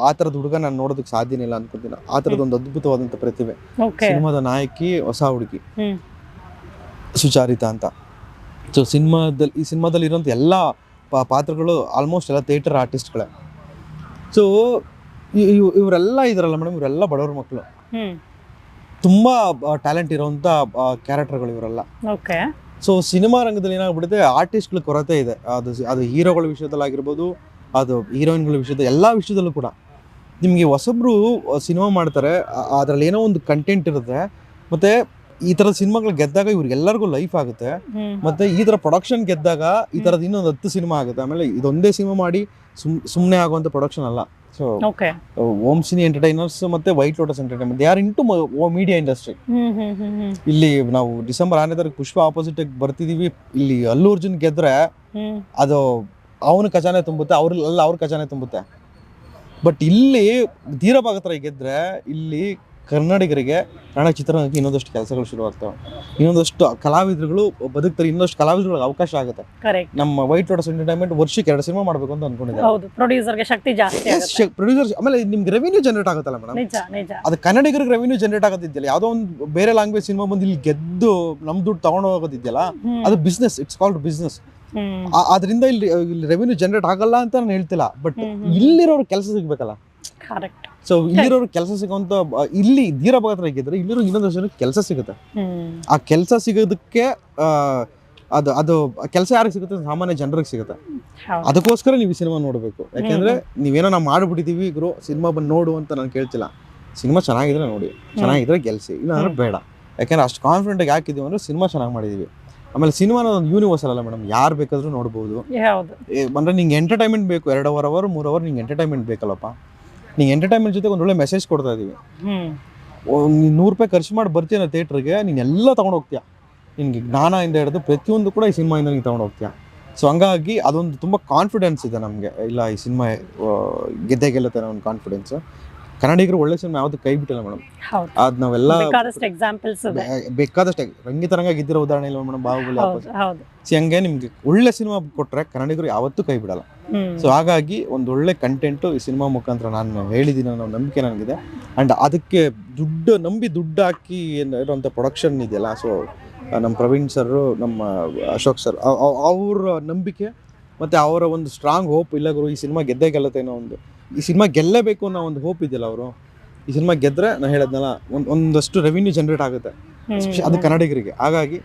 Speaker 2: ಆ, ಥರದ ಹುಡುಗ ನಾನು ನೋಡೋದಕ್ಕೆ ಸಾಧ್ಯನೇ ಇಲ್ಲ ಅನ್ಕೊಂತೀನಿ. ಆ ಥರದ ಒಂದು ಅದ್ಭುತವಾದಂಥ ಪ್ರತಿಭೆ. ಸಿನಿಮಾದ ನಾಯಕಿ ಹೊಸ ಹುಡುಗಿ. ಸುಚಾರಿತಾ ಅಂತ. ಸೊ ಸಿನಿಮಾದಲ್ಲಿ ಈ ಸಿನಿಮಾದಲ್ಲಿ ಇರೋಂಥ ಎಲ್ಲ ಪಾತ್ರಗಳು ಆಲ್ಮೋಸ್ಟ್ ಎಲ್ಲ ಥಿಯೇಟರ್ ಆರ್ಟಿಸ್ಟ್ಗಳೇ ಸೊ ಇವರೆಲ್ಲ ಇದಾರಲ್ಲ ಮೇಡಮ್ ಇವರೆಲ್ಲ ಬಡವ್ರ ಮಕ್ಕಳು ತುಂಬಾ ಟ್ಯಾಲೆಂಟ್ ಇರುವಂತ ಕ್ಯಾರೆಕ್ಟರ್ಗಳು ಇವರೆಲ್ಲ.
Speaker 1: ಓಕೆ.
Speaker 2: ಸೊ ಸಿನಿಮಾ ರಂಗದಲ್ಲಿ ಏನಾಗ್ಬಿಡುತ್ತೆ ಆರ್ಟಿಸ್ಟ್ಗಳ ಕೊರತೆ ಇದೆ. ಅದು ಅದು ಹೀರೋಗಳ ವಿಷಯದಲ್ಲಾಗಿರ್ಬೋದು ಅದು ಹೀರೋಯಿನ್ಗಳ ವಿಷಯದ ಎಲ್ಲ ವಿಷಯದಲ್ಲೂ ಕೂಡ. ನಿಮಗೆ ಹೊಸಬ್ರು ಸಿನಿಮಾ ಮಾಡ್ತಾರೆ ಅದರಲ್ಲಿ ಏನೋ ಒಂದು ಕಂಟೆಂಟ್ ಇರುತ್ತೆ. ಮತ್ತೆ ಈ ಥರದ ಸಿನಿಮಾಗಳು ಗೆದ್ದಾಗ ಇವ್ರಿಗೆಲ್ಲರಿಗೂ ಲೈಫ್ ಆಗುತ್ತೆ. ಮತ್ತೆ ಈ ತರ ಪ್ರೊಡಕ್ಷನ್ ಗೆದ್ದಾಗ ಈ ತರದ ಇನ್ನೊಂದು ಹತ್ತು ಸಿನಿಮಾ ಆಗುತ್ತೆ. ಆಮೇಲೆ ಇದೊಂದೇ ಸಿನಿಮಾ ಮಾಡಿ ಸುಮ್ ಸುಮ್ಮನೆ ಆಗುವಂಥ ಪ್ರೊಡಕ್ಷನ್ ಅಲ್ಲ. ಸೊ ಓಮ್ ಸಿನಿ ಎಂಟರ್ಟೈನರ್ಸ್ ಮತ್ತೆ White Lotus Entertainment they are into media industry ಇಲ್ಲಿ ನಾವು ಡಿಸೆಂಬರ್ ಆರನೇ ತಾರೀಕು ಪುಷ್ಪ ಆಪೋಸಿಟ್ ಬರ್ತಿದೀವಿ. ಇಲ್ಲಿ ಅಲ್ಲು ಅರ್ಜುನ್ ಗೆದ್ರೆ ಅದು ಅವನ ಖಜಾನೆ ತುಂಬುತ್ತೆ ಅವ್ರ ಅಲ್ಲ ಅವ್ರ ಖಜಾನೆ ತುಂಬುತ್ತೆ. ಬಟ್ ಇಲ್ಲಿ ಧೀರ ಭಾಗತ್ರ ಗೆದ್ರೆ ಇಲ್ಲಿ ಕನ್ನಡಿಗರಿಗೆ ಕನ್ನಡ ಚಿತ್ರರಂಗಕ್ಕೆ ಇನ್ನೊಂದಷ್ಟು ಕೆಲಸಗಳು ಶುರುವಾಗ್ತವೆ. ಇನ್ನೊಂದಷ್ಟು ಕಲಾವಿದರುಗಳು ಬದುಕ್ತಾರೆ ಇನ್ನೊಂದಷ್ಟು ಕಲಾವಿದರುಗಳಿಗೆ ಅವಕಾಶ ಆಗುತ್ತೆ.
Speaker 1: ಕರೆಕ್ಟ್
Speaker 2: ನಮ್ಮ ವೈಟ್ ಲೋಟಸ್ ಎಂಟರ್ಟೈನ್ಮೆಂಟ್ ವರ್ಷಕ್ಕೆ ಎರಡು ಸಿನಿಮಾ ಮಾಡಬೇಕು ಅಂತ ಅನ್ಕೊಂಡಿದ್ದಾರೆ.
Speaker 1: ಹೌದು ಪ್ರೊಡ್ಯೂಸರ್ಗೆ ಶಕ್ತಿ ಜಾಸ್ತಿ ಆಗುತ್ತೆ.
Speaker 2: ಪ್ರೊಡ್ಯೂಸರ್ಸ್ ಆಮೇಲೆ ನಿಮ್ಗೆ ರೆವಿನ್ಯೂ ಜನರೇಟ್ ಆಗುತ್ತಲ್ಲ ಮೇಡಮ್
Speaker 1: ನಿಜ ನಿಜ.
Speaker 2: ಅದು ಕನ್ನಡಿಗರಿಗೆ ರೆವಿನ್ಯೂ ಜನರೇಟ್ ಆಗೋದಿದೆಯಲ್ಲ ಯಾವುದೋ ಒಂದು ಬೇರೆ ಲ್ಯಾಂಗ್ವೇಜ್ ಸಿನಿಮಾ ಬಂದು ಇಲ್ಲಿ ಗೆದ್ದು ನಮ್ ದುಡ್ಡು ತಗೊಂಡು ಹೋಗೋದಿದೆಯಲ್ಲ ಅದು ಬಿಸ್ನೆಸ್ ಇಟ್ಸ್ ಕಾಲ್ಡ್ ಬಿಸ್ನೆಸ್ ಅದರಿಂದ ಇಲ್ಲಿ ರೆವಿನ್ಯೂ ಜನರೇಟ್ ಆಗಲ್ಲ ಅಂತ ನಾನು ಹೇಳ್ತಿಲ್ಲ ಬಟ್. ಇಲ್ಲಿರೋರು ಕೆಲಸ ಸಿಗ್ಬೇಕಲ್ಲ?
Speaker 1: ಕರೆಕ್ಟ್
Speaker 2: ಸೊ ಇಲ್ಲಿರೋರು ಕೆಲಸ ಸಿಗುವಂತ ಇಲ್ಲಿ ಧೀರ ಭಾಗತ್ರ ಹೇಗಿದ್ರೆ ಇಲ್ಲಿರೋ ಇನ್ನೊಂದು ಜನ ಕೆಲಸ ಸಿಗುತ್ತೆ. ಆ ಕೆಲಸ ಸಿಗೋದಕ್ಕೆ ಅದು ಅದು ಕೆಲಸ ಯಾರಿಗೆ ಸಿಗುತ್ತೆ ಸಾಮಾನ್ಯ ಜನರಿಗೆ ಸಿಗುತ್ತೆ. ಅದಕ್ಕೋಸ್ಕರ ನೀವು ಈ ಸಿನಿಮಾ ನೋಡಬೇಕು. ಯಾಕೆಂದ್ರೆ ನೀವೇನೋ ನಾವು ಮಾಡ್ಬಿಟ್ಟಿದೀವಿ ಗುರು ಸಿನಿಮಾ ಬಂದು ನೋಡು ಅಂತ ನಾನು ಕೇಳ್ತಿಲ್ಲ. ಸಿನಿಮಾ ಚೆನ್ನಾಗಿದ್ರೆ ನೋಡಿ ಚೆನ್ನಾಗಿದ್ರೆ ಗೆಲ್ಸಿ ಇಲ್ಲಾಂದ್ರೆ ಬೇಡ. ಯಾಕೆಂದ್ರೆ ಅಷ್ಟು ಕಾನ್ಫಿಡೆಂಟ್ ಆಗಿ ಹಾಕಿದೀವಿ ಅಂದ್ರೆ ಸಿನಿಮಾ ಚೆನ್ನಾಗಿ ಮಾಡಿದೀವಿ. ಆಮೇಲೆ ಸಿನಿಮಾನ ಒಂದು ಯೂನಿವರ್ಸಲ್ ಅಲ್ಲ ಮೇಡಮ್ ಯಾರು ಬೇಕಾದ್ರೂ ನೋಡ್ಬೋದು. ಅಂದ್ರೆ ನಿಂಗೆ ಎಂಟರ್ಟೈನ್ಮೆಂಟ್ ಬೇಕು ಎರಡು ಅವರ್ ಅವರ್ ಮೂರು ಅವರ್ ನಿಂಗೆ ಎಂಟರ್ಟೈನ್ಮೆಂಟ್ ಬೇಕಲ್ಲಪ್ಪ. ನಿಂಗೆ ಎಂಟರ್ಟೈನ್ಮೆಂಟ್ ಜೊತೆ ಒಂದು ಒಳ್ಳೆ ಮೆಸೇಜ್ ಕೊಡ್ತಾ ಇದೀವಿ. ನೀನ್ ನೂರು ರೂಪಾಯಿ ಖರ್ಚು ಮಾಡಿ ಬರ್ತೀಯ ಥಿಯೇಟ್ರಿಗೆ ನೀನು ಎಲ್ಲ ತೊಗೊಂಡು ಹೋಗ್ತೀಯ. ನಿನಗೆ ಜ್ಞಾನದಿಂದ ಹಿಡಿದು ಪ್ರತಿಯೊಂದು ಕೂಡ ಈ ಸಿನಿಮಾಯಿಂದ ನೀನು ತೊಗೊಂಡು ಹೋಗ್ತೀಯ. ಸೊ ಹಂಗಾಗಿ ಅದೊಂದು ತುಂಬ ಕಾನ್ಫಿಡೆನ್ಸ್ ಇದೆ ನಮಗೆ. ಇಲ್ಲ ಈ ಸಿನಿಮಾ ಗೆದ್ದೆ ಗೆಲ್ಲುತ್ತೆ ಅನ್ನೋ ಒಂದು ಕಾನ್ಫಿಡೆನ್ಸ್ ಕನ್ನಡಿಗರು ಒಳ್ಳೆ ಸಿನಿಮಾ ಯಾವುದು ಕೈ ಬಿಟ್ಟಿಲ್ಲ ಮೇಡಮ್ ಅದು ನಾವೆಲ್ಲ
Speaker 1: ಬೇಕಾದಷ್ಟು
Speaker 2: ರಂಗಿತರಂಗ ಗೆದ್ದಿರೋ ಉದಾಹರಣೆ ಇಲ್ಲ ಮೇಡಮ್ ಬಾಹುಬಲಿ ಸಿ ಹಂಗೆ ನಿಮ್ಗೆ ಒಳ್ಳೆ ಸಿನಿಮಾ ಕೊಟ್ರೆ ಕನ್ನಡಿಗರು ಯಾವತ್ತೂ ಕೈ ಬಿಡಲ್ಲ. ಸೊ ಹಾಗಾಗಿ ಒಂದು ಒಳ್ಳೆ ಕಂಟೆಂಟು ಈ ಸಿನಿಮಾ ಮುಖಾಂತರ ನಾನು ಹೇಳಿದ್ದೀನಿ ಅನ್ನೋ ನಂಬಿಕೆ ನನಗಿದೆ. ಆ್ಯಂಡ್ ಅದಕ್ಕೆ ದುಡ್ಡು ನಂಬಿ ದುಡ್ಡು ಹಾಕಿ ಏನ್- ಇರೋಂಥ ಪ್ರೊಡಕ್ಷನ್ ಇದೆಯಲ್ಲ ಸೊ ನಮ್ಮ ಪ್ರವೀಣ್ ಸರ್ ನಮ್ಮ ಅಶೋಕ್ ಸರ್ ಅವರ ನಂಬಿಕೆ ಮತ್ತು ಅವರ ಒಂದು ಸ್ಟ್ರಾಂಗ್ ಹೋಪ್ ಇಲ್ಲ ಗುರು ಈ ಸಿನಿಮಾ ಗೆದ್ದೇ ಗೆಲ್ಲತ್ತೆ ಅನ್ನೋ ಒಂದು ಈ ಸಿನಿಮಾ ಗೆಲ್ಲಬೇಕು ಅನ್ನೋ ಒಂದು ಹೋಪ್ ಇದೆಯಲ್ಲ ಅವರು. ಈ ಸಿನಿಮಾ ಗೆದ್ರೆ ನಾನು ಹೇಳದ್ನಲ್ಲ ಒಂದು ಒಂದಷ್ಟು ರೆವಿನ್ಯೂ ಜನರೇಟ್ ಆಗುತ್ತೆ. ಅದು ಕನ್ನಡಿಗರಿಗೆ. ಹಾಗಾಗಿ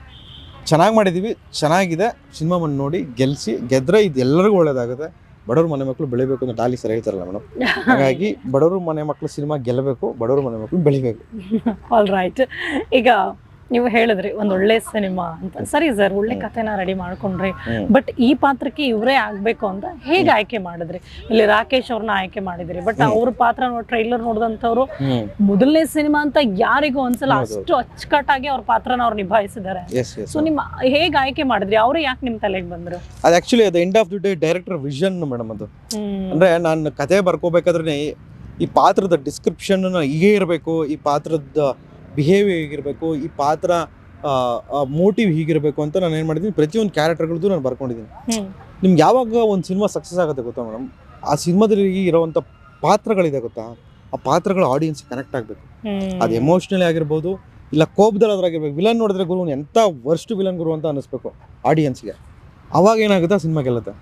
Speaker 2: ಚೆನ್ನಾಗಿ ಮಾಡಿದ್ದೀವಿ ಚೆನ್ನಾಗಿದೆ. ಸಿನಿಮಾ ಬಂದು ನೋಡಿ ಗೆಲ್ಸಿ, ಗೆದ್ರೆ ಇದು ಎಲ್ಲರಿಗೂ ಒಳ್ಳೇದಾಗುತ್ತೆ. ಬಡವ್ರ ಮನೆ ಮಕ್ಕಳು ಬೆಳಿಬೇಕು ಅಂತ ಡಾಲಿ ಸರ್ ಹೇಳ್ತಾರಲ್ಲ ಮೇಡಮ್ ಹಾಗಾಗಿ ಬಡವ್ರ ಮನೆ ಮಕ್ಕಳು ಸಿನಿಮಾ ಗೆಲ್ಲಬೇಕು ಬಡವ್ರ ಮನೆ ಮಕ್ಕಳು ಬೆಳಿಬೇಕು.
Speaker 1: ಈಗ ನೀವು ಹೇಳಿದ್ರಿ ಒಂದ್ ಒಳ್ಳೆ ಸಿನಿಮಾ ಅಂತ. ಸರಿ ಸರ್ ಒಳ್ಳೆ ಕಥೆನ ರೆಡಿ ಮಾಡ್ಕೊಂಡ್ರಿ. ಬಟ್ ಈ ಪಾತ್ರಕ್ಕೆ ಇವರೇ ಆಗ್ಬೇಕು ಅಂತ ಹೇಗೆ ಆಯ್ಕೆ ಮಾಡಿದ್ರಿ? ಇಲ್ಲಿ ರಾಕೇಶ್ ಅವ್ರನ್ನ ಆಯ್ಕೆ ಮಾಡಿದ್ರಿ. ಬಟ್. ಅವ್ರ ಪಾತ್ರ ಟ್ರೈಲರ್ ನೋಡಿದಂತವ್ರು ಮೊದಲನೇ ಸಿನಿಮಾ ಅಂತ ಯಾರಿಗೂ
Speaker 2: ಒಂದ್ಸಲ.
Speaker 1: ಅಷ್ಟು ಅಚ್ಚುಕಟ್ಟಾಗಿ ಅವ್ರ ಪಾತ್ರನ ಅವ್ರು ನಿಭಾಯಿಸಿದ್ದಾರೆ. ಸೊ ನಿಮ್ಮ ಹೇಗ್ ಆಯ್ಕೆ ಮಾಡಿದ್ರಿ? ಅವ್ರು ಯಾಕೆ ನಿಮ್ ತಲೆಗೆ ಬಂದ್ರು?
Speaker 2: ಅದು ಆಕ್ಚುಲಿ ಅದು end of the day director vision madam ಅದು.
Speaker 1: ಅಂದ್ರೆ
Speaker 2: ಅಂದರೆ ನಾನು ಕತೆ ಬರ್ಕೋಬೇಕಾದ್ರೆ ಈ ಪಾತ್ರದ ಡಿಸ್ಕ್ರಿಪ್ಷನ್ ಹೀಗೆ ಇರಬೇಕು ಈ ಪಾತ್ರದ ಬಿಹೇವಿಯರ್ ಹೇಗಿರಬೇಕು ಈ ಪಾತ್ರ ಮೋಟಿವ್ ಹೀಗಿರಬೇಕು ಅಂತ ನಾನು ಏನು ಮಾಡಿದ್ದೀನಿ ಪ್ರತಿಯೊಂದು ಕ್ಯಾರೆಕ್ಟರ್ಗಳದ್ದು ನಾನು ಬರ್ಕೊಂಡಿದ್ದೀನಿ. ನಿಮ್ಗೆ ಯಾವಾಗ ಒಂದು ಸಿನಿಮಾ ಸಕ್ಸಸ್ ಆಗುತ್ತೆ ಗೊತ್ತಾ ಮೇಡಮ್ ಆ ಸಿನಿಮಾದಲ್ಲಿ ಇರೋವಂಥ ಪಾತ್ರಗಳಿದೆ ಗೊತ್ತಾ? ಆ ಪಾತ್ರಗಳ ಆಡಿಯನ್ಸ್ ಕನೆಕ್ಟ್ ಆಗಬೇಕು. ಅದು ಎಮೋಷ್ನಲಿ ಆಗಿರ್ಬೋದು ಇಲ್ಲ ಕೋಪದಲ್ಲಿ ಅದ್ರಾಗಿರ್ಬೇಕು ವಿಲನ್ ನೋಡಿದ್ರೆ ಗುರು ಎಂತ ಎಂಥ ವರ್ಸ್ಟ್ ವಿಲನ್ ಗುರು ಅಂತ ಅನ್ನಿಸ್ಬೇಕು ಆಡಿಯನ್ಸ್ಗೆ ಅವಾಗ ಏನಾಗುತ್ತೆ ಸಿನಿಮಾ ಗೆಲ್ಲುತ್ತೆ.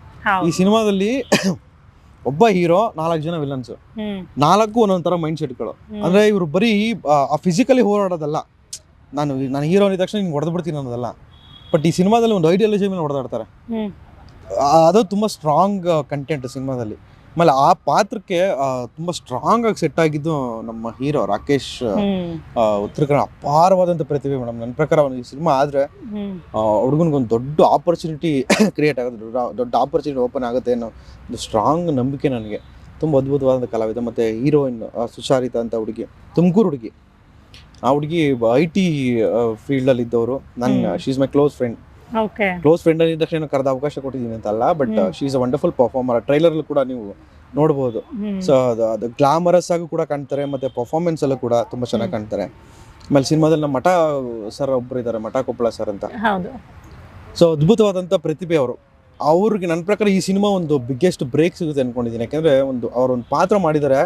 Speaker 2: ಈ ಸಿನಿಮಾದಲ್ಲಿ ಒಬ್ಬ ಹೀರೋ ನಾಲ್ಕು ಜನ ವಿಲನ್ಸ್ ನಾಲ್ಕು ಒಂದೊಂದ್ ಥರ ಮೈಂಡ್ ಸೆಟ್ಗಳು. ಅಂದ್ರೆ ಇವರು ಬರೀ ಆ ಫಿಸಿಕಲಿ ಹೋರಾಡೋದಲ್ಲ. ನಾನು ನಾನು ಹೀರೋ ಅಂದಿದ ತಕ್ಷಣ ಹಿಂಗೆ ಹೊಡೆದು ಬಿಡ್ತೀನಿ ಅನ್ನೋದಲ್ಲ. ಬಟ್ ಈ ಸಿನಿಮಾದಲ್ಲಿ ಒಂದು ಐಡಿಯಾಲಜಿ ಮೇಲೆ ಹೊಡೆದಾಡ್ತಾರೆ. ಅದು ತುಂಬಾ ಸ್ಟ್ರಾಂಗ್ ಕಂಟೆಂಟ್ ಸಿನಿಮಾದಲ್ಲಿ ಆಮೇಲೆ ಆ ಪಾತ್ರಕ್ಕೆ ತುಂಬಾ ಸ್ಟ್ರಾಂಗ್ ಆಗಿ ಸೆಟ್ ಆಗಿದ್ದು ನಮ್ಮ ಹೀರೋ ರಾಕೇಶ್ ಉತ್ತರ ಕನ್ನಡ ಅಪಾರವಾದಂತ ಪ್ರತಿಭೆ ಮೇಡಮ್. ನನ್ನ ಪ್ರಕಾರ ಅವನಿಗೆ ಈ ಸಿನಿಮಾ ಆದ್ರೆ
Speaker 1: ಹುಡುಗನಿಗೆ
Speaker 2: ಹುಡುಗನಿಗೊಂದು ದೊಡ್ಡ ಆಪರ್ಚುನಿಟಿ ಕ್ರಿಯೇಟ್ ಆಗುತ್ತೆ. ದೊಡ್ಡ- ಆಪರ್ಚುನಿಟಿ ಓಪನ್ ಆಗುತ್ತೆ ಅನ್ನೋ ಒಂದು ಸ್ಟ್ರಾಂಗ್ ನಂಬಿಕೆ ನನಗೆ. ತುಂಬಾ ಅದ್ಭುತವಾದ ಕಲಾವಿದ ಮತ್ತೆ ಹೀರೋಯಿನ್ ಸುಶಾರಿತ ಅಂತ ಹುಡುಗಿ ತುಮಕೂರು ಹುಡುಗಿ. ಆ ಹುಡುಗಿ ಐ ಟಿ ಫೀಲ್ಡಲ್ಲಿ ಇದ್ದವರು ನನ್ನ
Speaker 1: she
Speaker 2: she's my close friend close friend ಅಂದಿದ ತಕ್ಷಣ ಕರೆದ ಅವಕಾಶ ಕೊಟ್ಟಿದ್ದೀನಿ ಅಂತಲ್ಲ but she is a wonderful performer trailer ಅಲ್ಲಿ ಕೂಡ ನೀವು
Speaker 1: ನೋಡಬಹುದು
Speaker 2: ಸೊ ಅದು ಅದು ಗ್ಲಾಮರಸ್ ಆಗಿ ಕೂಡ ಕಾಣ್ತಾರೆ ಮತ್ತೆ ಪರ್ಫಾರ್ಮೆನ್ಸ್ ಅಲ್ಲೂ ಕೂಡ ತುಂಬಾ ಚೆನ್ನಾಗಿ ಕಾಣ್ತಾರೆ. ಆಮೇಲೆ ಸಿನಿಮಾದಲ್ಲಿ ನಮ್ಮ ಮಠ ಸರ್ ಒಬ್ರು ಇದ್ದಾರೆ ಮಠ ಕೊಪ್ಪಳ ಸರ್ ಅಂತ. ಸೊ ಅದ್ಭುತವಾದಂತ ಪ್ರತಿಭೆ ಅವರು. ಅವ್ರಿಗೆ ನನ್ನ ಪ್ರಕಾರ ಈ ಸಿನಿಮಾ ಒಂದು ಬಿಗ್ಗೆಸ್ಟ್ ಬ್ರೇಕ್ ಸಿಗುತ್ತೆ ಅನ್ಕೊಂಡಿದ್ದೀನಿ ಯಾಕಂದ್ರೆ ಒಂದು ಅವ್ರ ಒಂದು ಪಾತ್ರ ಮಾಡಿದರೆ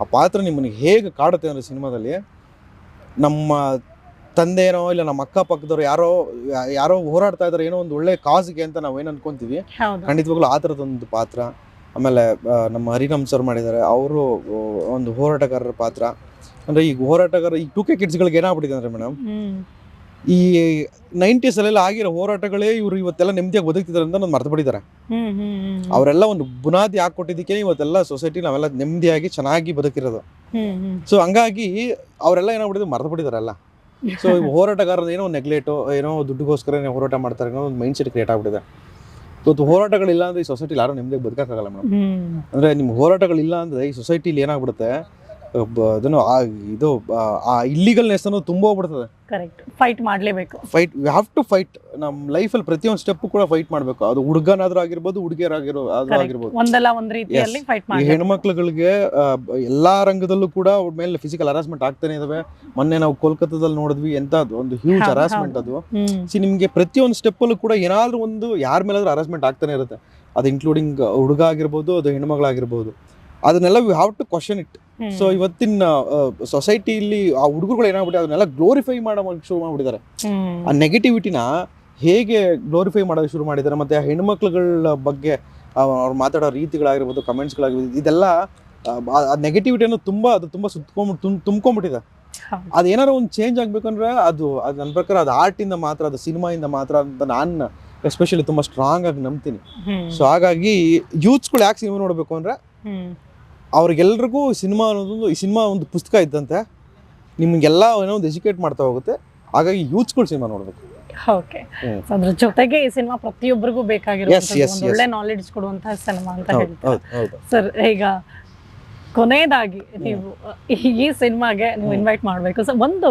Speaker 2: ಆ ಪಾತ್ರ ನಿಮ್ಮನ್ನು ಹೇಗೆ ಕಾಡುತ್ತೆ ಅಂದ್ರೆ ಸಿನಿಮಾದಲ್ಲಿ ನಮ್ಮ ತಂದೆನೋ ಇಲ್ಲ ನಮ್ಮ ಅಕ್ಕಪಕ್ಕದವ್ರು ಯಾರೋ ಯಾ- ಯಾರೋ ಹೋರಾಡ್ತಾ ಇದಾರೆ ಏನೋ ಒಂದು ಒಳ್ಳೆ ಕಾಸ್ಗೆ ಅಂತ ನಾವು ಏನ್ ಅನ್ಕೊಂತೀವಿ ಖಂಡಿತವಾಗ್ಲು ಆ ಥರದೊಂದು ಪಾತ್ರ. ಆಮೇಲೆ ನಮ್ಮ ಹರಿನಮ್ ಸರ್ ಮಾಡಿದ್ದಾರೆ. ಅವರು ಒಂದು ಹೋರಾಟಗಾರರ ಪಾತ್ರ. ಅಂದ್ರೆ ಈಗ ಹೋರಾಟಗಾರ ಈ ಟೂ ಕೆ ಕಿಡ್ಸ್ಗಳಿಗೆ ಏನಾಗ್ಬಿಟ್ಟಿದೆ ಅಂದ್ರೆ ಮೇಡಮ್ ಈ ನೈಂಟೀಸ್ ಅಲ್ಲೆಲ್ಲ ಆಗಿರೋ ಹೋರಾಟಗಳೇ ಇವರು ಇವತ್ತೆಲ್ಲ ನೆಮ್ಮದಿಯಾಗಿ ಬದುಕ್ತಿದ್ದಾರೆ ಅಂತ ನಾನು ಮರ್ತು ಬಿಟ್ಟಿದ್ದಾರೆ
Speaker 1: ಹ್ಮ್ ಹ್ಮ್ ಹ್ಮ್.
Speaker 2: ಅವರೆಲ್ಲ ಒಂದು ಬುನಾದಿ ಹಾಕೊಟ್ಟಿದ್ದಕ್ಕೆ ಇವತ್ತೆಲ್ಲ ಸೊಸೈಟಿ ನಾವೆಲ್ಲ ನೆಮ್ಮದಿಯಾಗಿ ಚೆನ್ನಾಗಿ ಬದುಕಿರೋದು. ಸೊ ಹಂಗಾಗಿ ಅವರೆಲ್ಲ ಏನಾಗ್ಬಿಟ್ಟಿದ್ರು ಮರ್ತು ಬಿಟ್ಟಿದಾರಲ್ಲ ಸೊ ಹೋರಾಟಗಾರರು ಏನೋ ನೆಗ್ಲೆಟು ಏನೋ ದುಡ್ಡುಗೋಸ್ಕರ ಏನೋ ಹೋರಾಟ ಮಾಡ್ತಾರೆ ಅನ್ನೋ ಒಂದು ಮೈಂಡ್ ಸೆಟ್ ಕ್ರಿಯೇಟ್ ಆಗ್ಬಿಟ್ಟಿದೆ ಇವತ್ತು ಹೋರಾಟಗಳಿಲ್ಲ ಅಂದ್ರೆ ಈ ಸೊಸೈಟಿಲಿ ಯಾರು ನೆಮ್ಮದಿಗೆ ಬದುಕಕ್ಕಾಗಲ್ಲ ಮೇಡಮ್ ಅಂದ್ರೆ ನಿಮ್ಮ ಹೋರಾಟಗಳಿಲ್ಲ ಅಂದ್ರೆ ಈ ಸೊಸೈಟಿಲಿ ಏನಾಗ್ಬಿಡುತ್ತೆ? ಅದನ್ನು ಆ ಇದು ಆ- ಇಲ್ಲಿಗಲ್ನೆಸ್ ಅನ್ನೋದು ತುಂಬ ಹೋಗ್ಬಿಡ್ತದೆ.
Speaker 1: ಕರೆಕ್ಟ್ ಫೈಟ್ ಮಾಡಲೇಬೇಕು.
Speaker 2: Fight we have to fight ನಮ್ಮ ಲೈಫಲ್ಲಿ ಪ್ರತಿಯೊಂದು ಸ್ಟೆಪ್ ಕೂಡ ಫೈಟ್ ಮಾಡಬೇಕು. ಅದು ಹುಡುಗನಾದ್ರೂ ಆಗಿರ್ಬೋದು ಹುಡುಗಿಯರಾಗಿರೋ ಆದ್ರೂ. ಆಗಿರ್ಬೋದು.
Speaker 1: ಒಂದಲ್ಲ ಒಂದ್ ರೀತಿಯಲ್ಲಿ ಫೈಟ್ ಮಾಡಿ
Speaker 2: ಹೆಣ್ಮಕ್ಳುಗಳಿಗೆ ಎಲ್ಲಾ ರಂಗದಲ್ಲೂ ಕೂಡ ಅವ್ರ ಮೇಲೆ ಫಿಸಿಕಲ್ ಹರಾಸ್ಮೆಂಟ್ ಆಗ್ತಾನೆ ಇದಾವೆ. ಮೊನ್ನೆ ನಾವು ಕೋಲ್ಕತ್ತಾದಲ್ಲಿ ನೋಡಿದ್ವಿ ಎಂತ ಅದು ಒಂದು ಹ್ಯೂಜ್ ಹರಾಸ್ಮೆಂಟ್ ಅದು. ಸಿ ನಿಮ್ಗೆ ಪ್ರತಿಯೊಂದು ಸ್ಟೆಪ್ಪಲ್ಲೂ ಕೂಡ ಏನಾದ್ರೂ ಒಂದು ಯಾರ ಮೇಲಾದ್ರೂ ಹರಾಸ್ಮೆಂಟ್ ಆಗ್ತಾನೆ ಇರುತ್ತೆ. ಅದು ಇನ್ಕ್ಲೂಡಿಂಗ್ ಹುಡುಗ ಆಗಿರ್ಬೋದು ಅದು ಹೆಣ್ಮಗಳಾಗಿರ್ಬೋದು ಅದನ್ನೆಲ್ಲ we have to question it. So ಇವತ್ತಿನ ಸೊಸೈಟಿಲಿ ಆ ಹುಡುಗರುಗಳು ಏನಾಗ್ಬಿಟ್ಟು ಅದನ್ನೆಲ್ಲ ಗ್ಲೋರಿಫೈ ಮಾಡೋ ಶುರು ಮಾಡ್ಬಿಟ್ಟಿದ್ದಾರೆ ಆ ನೆಗೆಟಿವಿಟಿನ ಹೇಗೆ ಗ್ಲೋರಿಫೈ ಮಾಡೋದು ಶುರು ಮಾಡಿದ್ದಾರೆ ಮತ್ತೆ ಆ ಹೆಣ್ಮಕ್ಳುಗಳ ಬಗ್ಗೆ ಅವ್ರು ಮಾತಾಡೋ ರೀತಿಗಳಾಗಿರ್ಬೋದು ಕಮೆಂಟ್ಸ್ಗಳಾಗಿರ್ಬೋದು ಇದೆಲ್ಲ ಆ- ನೆಗೆಟಿವಿಟಿಯನ್ನು ತುಂಬಾ ಅದು ತುಂಬಾ ಸುತ್ಕೊಂಡ್ಬಿಟ್ಟು ತುಂಬ ತುಂಬ್ಕೊಂಡ್ಬಿಟ್ಟಿದೆ ಅದೇನಾರು ಒಂದು ಚೇಂಜ್ ಆಗಬೇಕಂದ್ರೆ ಅದು ಅದು ನನ್ನ ಪ್ರಕಾರ ಅದು ಆರ್ಟಿಂದ ಮಾತ್ರ ಅದು ಸಿನಿಮಾಯಿಂದ ಮಾತ್ರ ಅಂತ ನಾನು ಎಸ್ಪೆಷಲಿ ತುಂಬಾ ಸ್ಟ್ರಾಂಗ್ ಆಗಿ ನಂಬ್ತೀನಿ. ಸೊ ಹಾಗಾಗಿ ಯೂತ್ಸ್ಗಳು ಯಾಕೆ ಸಿನಿಮಾ ನೋಡಬೇಕು ಅಂದ್ರೆ. ಅವ್ರಿಗೆಲ್ರಿಗೂ ಸಿನಿಮಾ ಅನ್ನೋದೊಂದು ಈ ಸಿನಿಮಾ ಒಂದು ಪುಸ್ತಕ ಇದ್ದಂತೆ ನಿಮ್ಗೆಲ್ಲ ಏನೋ ಒಂದು ಎಜುಕೇಟ್ ಮಾಡ್ತಾ ಹೋಗುತ್ತೆ. ಹಾಗಾಗಿ ಯೂತ್ಸ್ಗಳು ಸಿನಿಮಾ ನೋಡ್ಬೇಕು.
Speaker 1: ಓಕೆ. ಅದ್ರ ಜೊತೆಗೆ ಈ ಸಿನಿಮಾ ಪ್ರತಿಯೊಬ್ಬರಿಗೂ
Speaker 2: ಬೇಕಾಗಿರೋ
Speaker 1: ಒಳ್ಳೆ ನಾಲೆಡ್ಜ್ ಕೊಡುವಂತಹ ಸಿನಿಮಾ ಅಂತ ಹೇಳ್ತಾರೆ? ಸರ್ ಈಗ ಕೊನೆಯದಾಗಿ ನೀವು ಈ- ಸಿನಿಮಾಗೆ ನೀವು ಇನ್ವೈಟ್ ಮಾಡ್ಬೇಕು. ಸೊ ಒಂದು.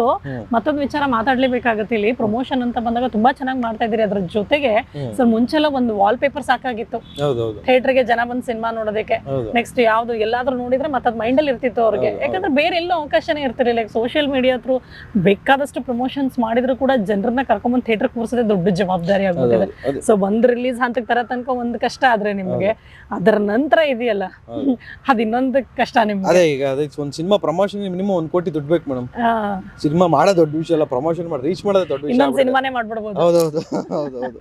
Speaker 1: ಮತ್ತೊಂದು ವಿಚಾರ ಮಾತಾಡ್ಲೇಬೇಕಾಗತ್ತೆ ಇಲ್ಲಿ. ಪ್ರಮೋಷನ್ ಅಂತ ಬಂದಾಗ ತುಂಬಾ ಚೆನ್ನಾಗಿ ಮಾಡ್ತಾ ಇದ್ದೀರಿ. ಅದ್ರ ಜೊತೆಗೆ. ಸರ್ ಮುಂಚೆಲ್ಲ ಒಂದು ವಾಲ್ ಪೇಪರ್ ಸಾಕಾಗಿತ್ತು.
Speaker 2: ಹೌದು
Speaker 1: ಗೆ ಜನ ಬಂದು ಸಿನಿಮಾ ನೋಡೋದಕ್ಕೆ. ನೆಕ್ಸ್ಟ್ ಯಾವ್ದು ಎಲ್ಲಾದ್ರೂ ನೋಡಿದ್ರೆ ಮತ್ತೆ ಮೈಂಡ್ ಅಲ್ಲಿ ಇರ್ತಿತ್ತು ಅವ್ರಿಗೆ. ಯಾಕಂದ್ರೆ ಬೇರೆ ಎಲ್ಲೋ ಅವಕಾಶನೇ ಇರ್ತಿರಲಿಲ್ಲ. ಲೈಕ್ ಸೋಷಿಯಲ್ ಮೀಡಿಯಾ ಥ್ರೂ ಬೇಕಾದಷ್ಟು ಪ್ರಮೋಷನ್ಸ್ ಮಾಡಿದ್ರು ಕೂಡ ಜನರನ್ನ ಕರ್ಕೊಂಡ್ಬಂದು ಥಿಯೇಟರ್ ಕೂರಿಸೋದೇ ದೊಡ್ಡ ಜವಾಬ್ದಾರಿ
Speaker 2: ಆಗುತ್ತೆ
Speaker 1: ಸೊ ಒಂದ್ ರಿಲೀಸ್ ಹಂತಕ್ಕೆ ತರ ತನಕ ಒಂದ್ ಕಷ್ಟ ಆದ್ರೆ ನಿಮ್ಗೆ. ಅದರ ನಂತರ ಇದೆಯಲ್ಲ. ಅದ್ ಇನ್ನೊಂದು ಕಷ್ಟ ನಿಮ್ಗೆ.
Speaker 2: ಅದೇ ಈಗ ಅದೇ ಒಂದು ಸಿನಿಮಾ ಪ್ರಮೋಷನ್ ಮಿನಿಮಮ್ ಒಂದ್ ಕೋಟಿ ದುಡ್ಡು ಬೇಕು ಮೇಡಮ್. ಸಿನಿಮಾ ಮಾಡೋ ದೊಡ್ಡ ವಿಷಯ ಅಲ್ಲ ಪ್ರಮೋಷನ್ ಮಾಡಿ ರೀಚ್ ಮಾಡೋದೇ ದೊಡ್ಡ ವಿಷಯ
Speaker 1: ಇನ್ನೊಂದು. ಸಿನಿಮಾನೇ ಮಾಡ್ಬಿಡ್ಬೋದು.
Speaker 2: ಹೌದೌದು ಹೌದು ಹೌದು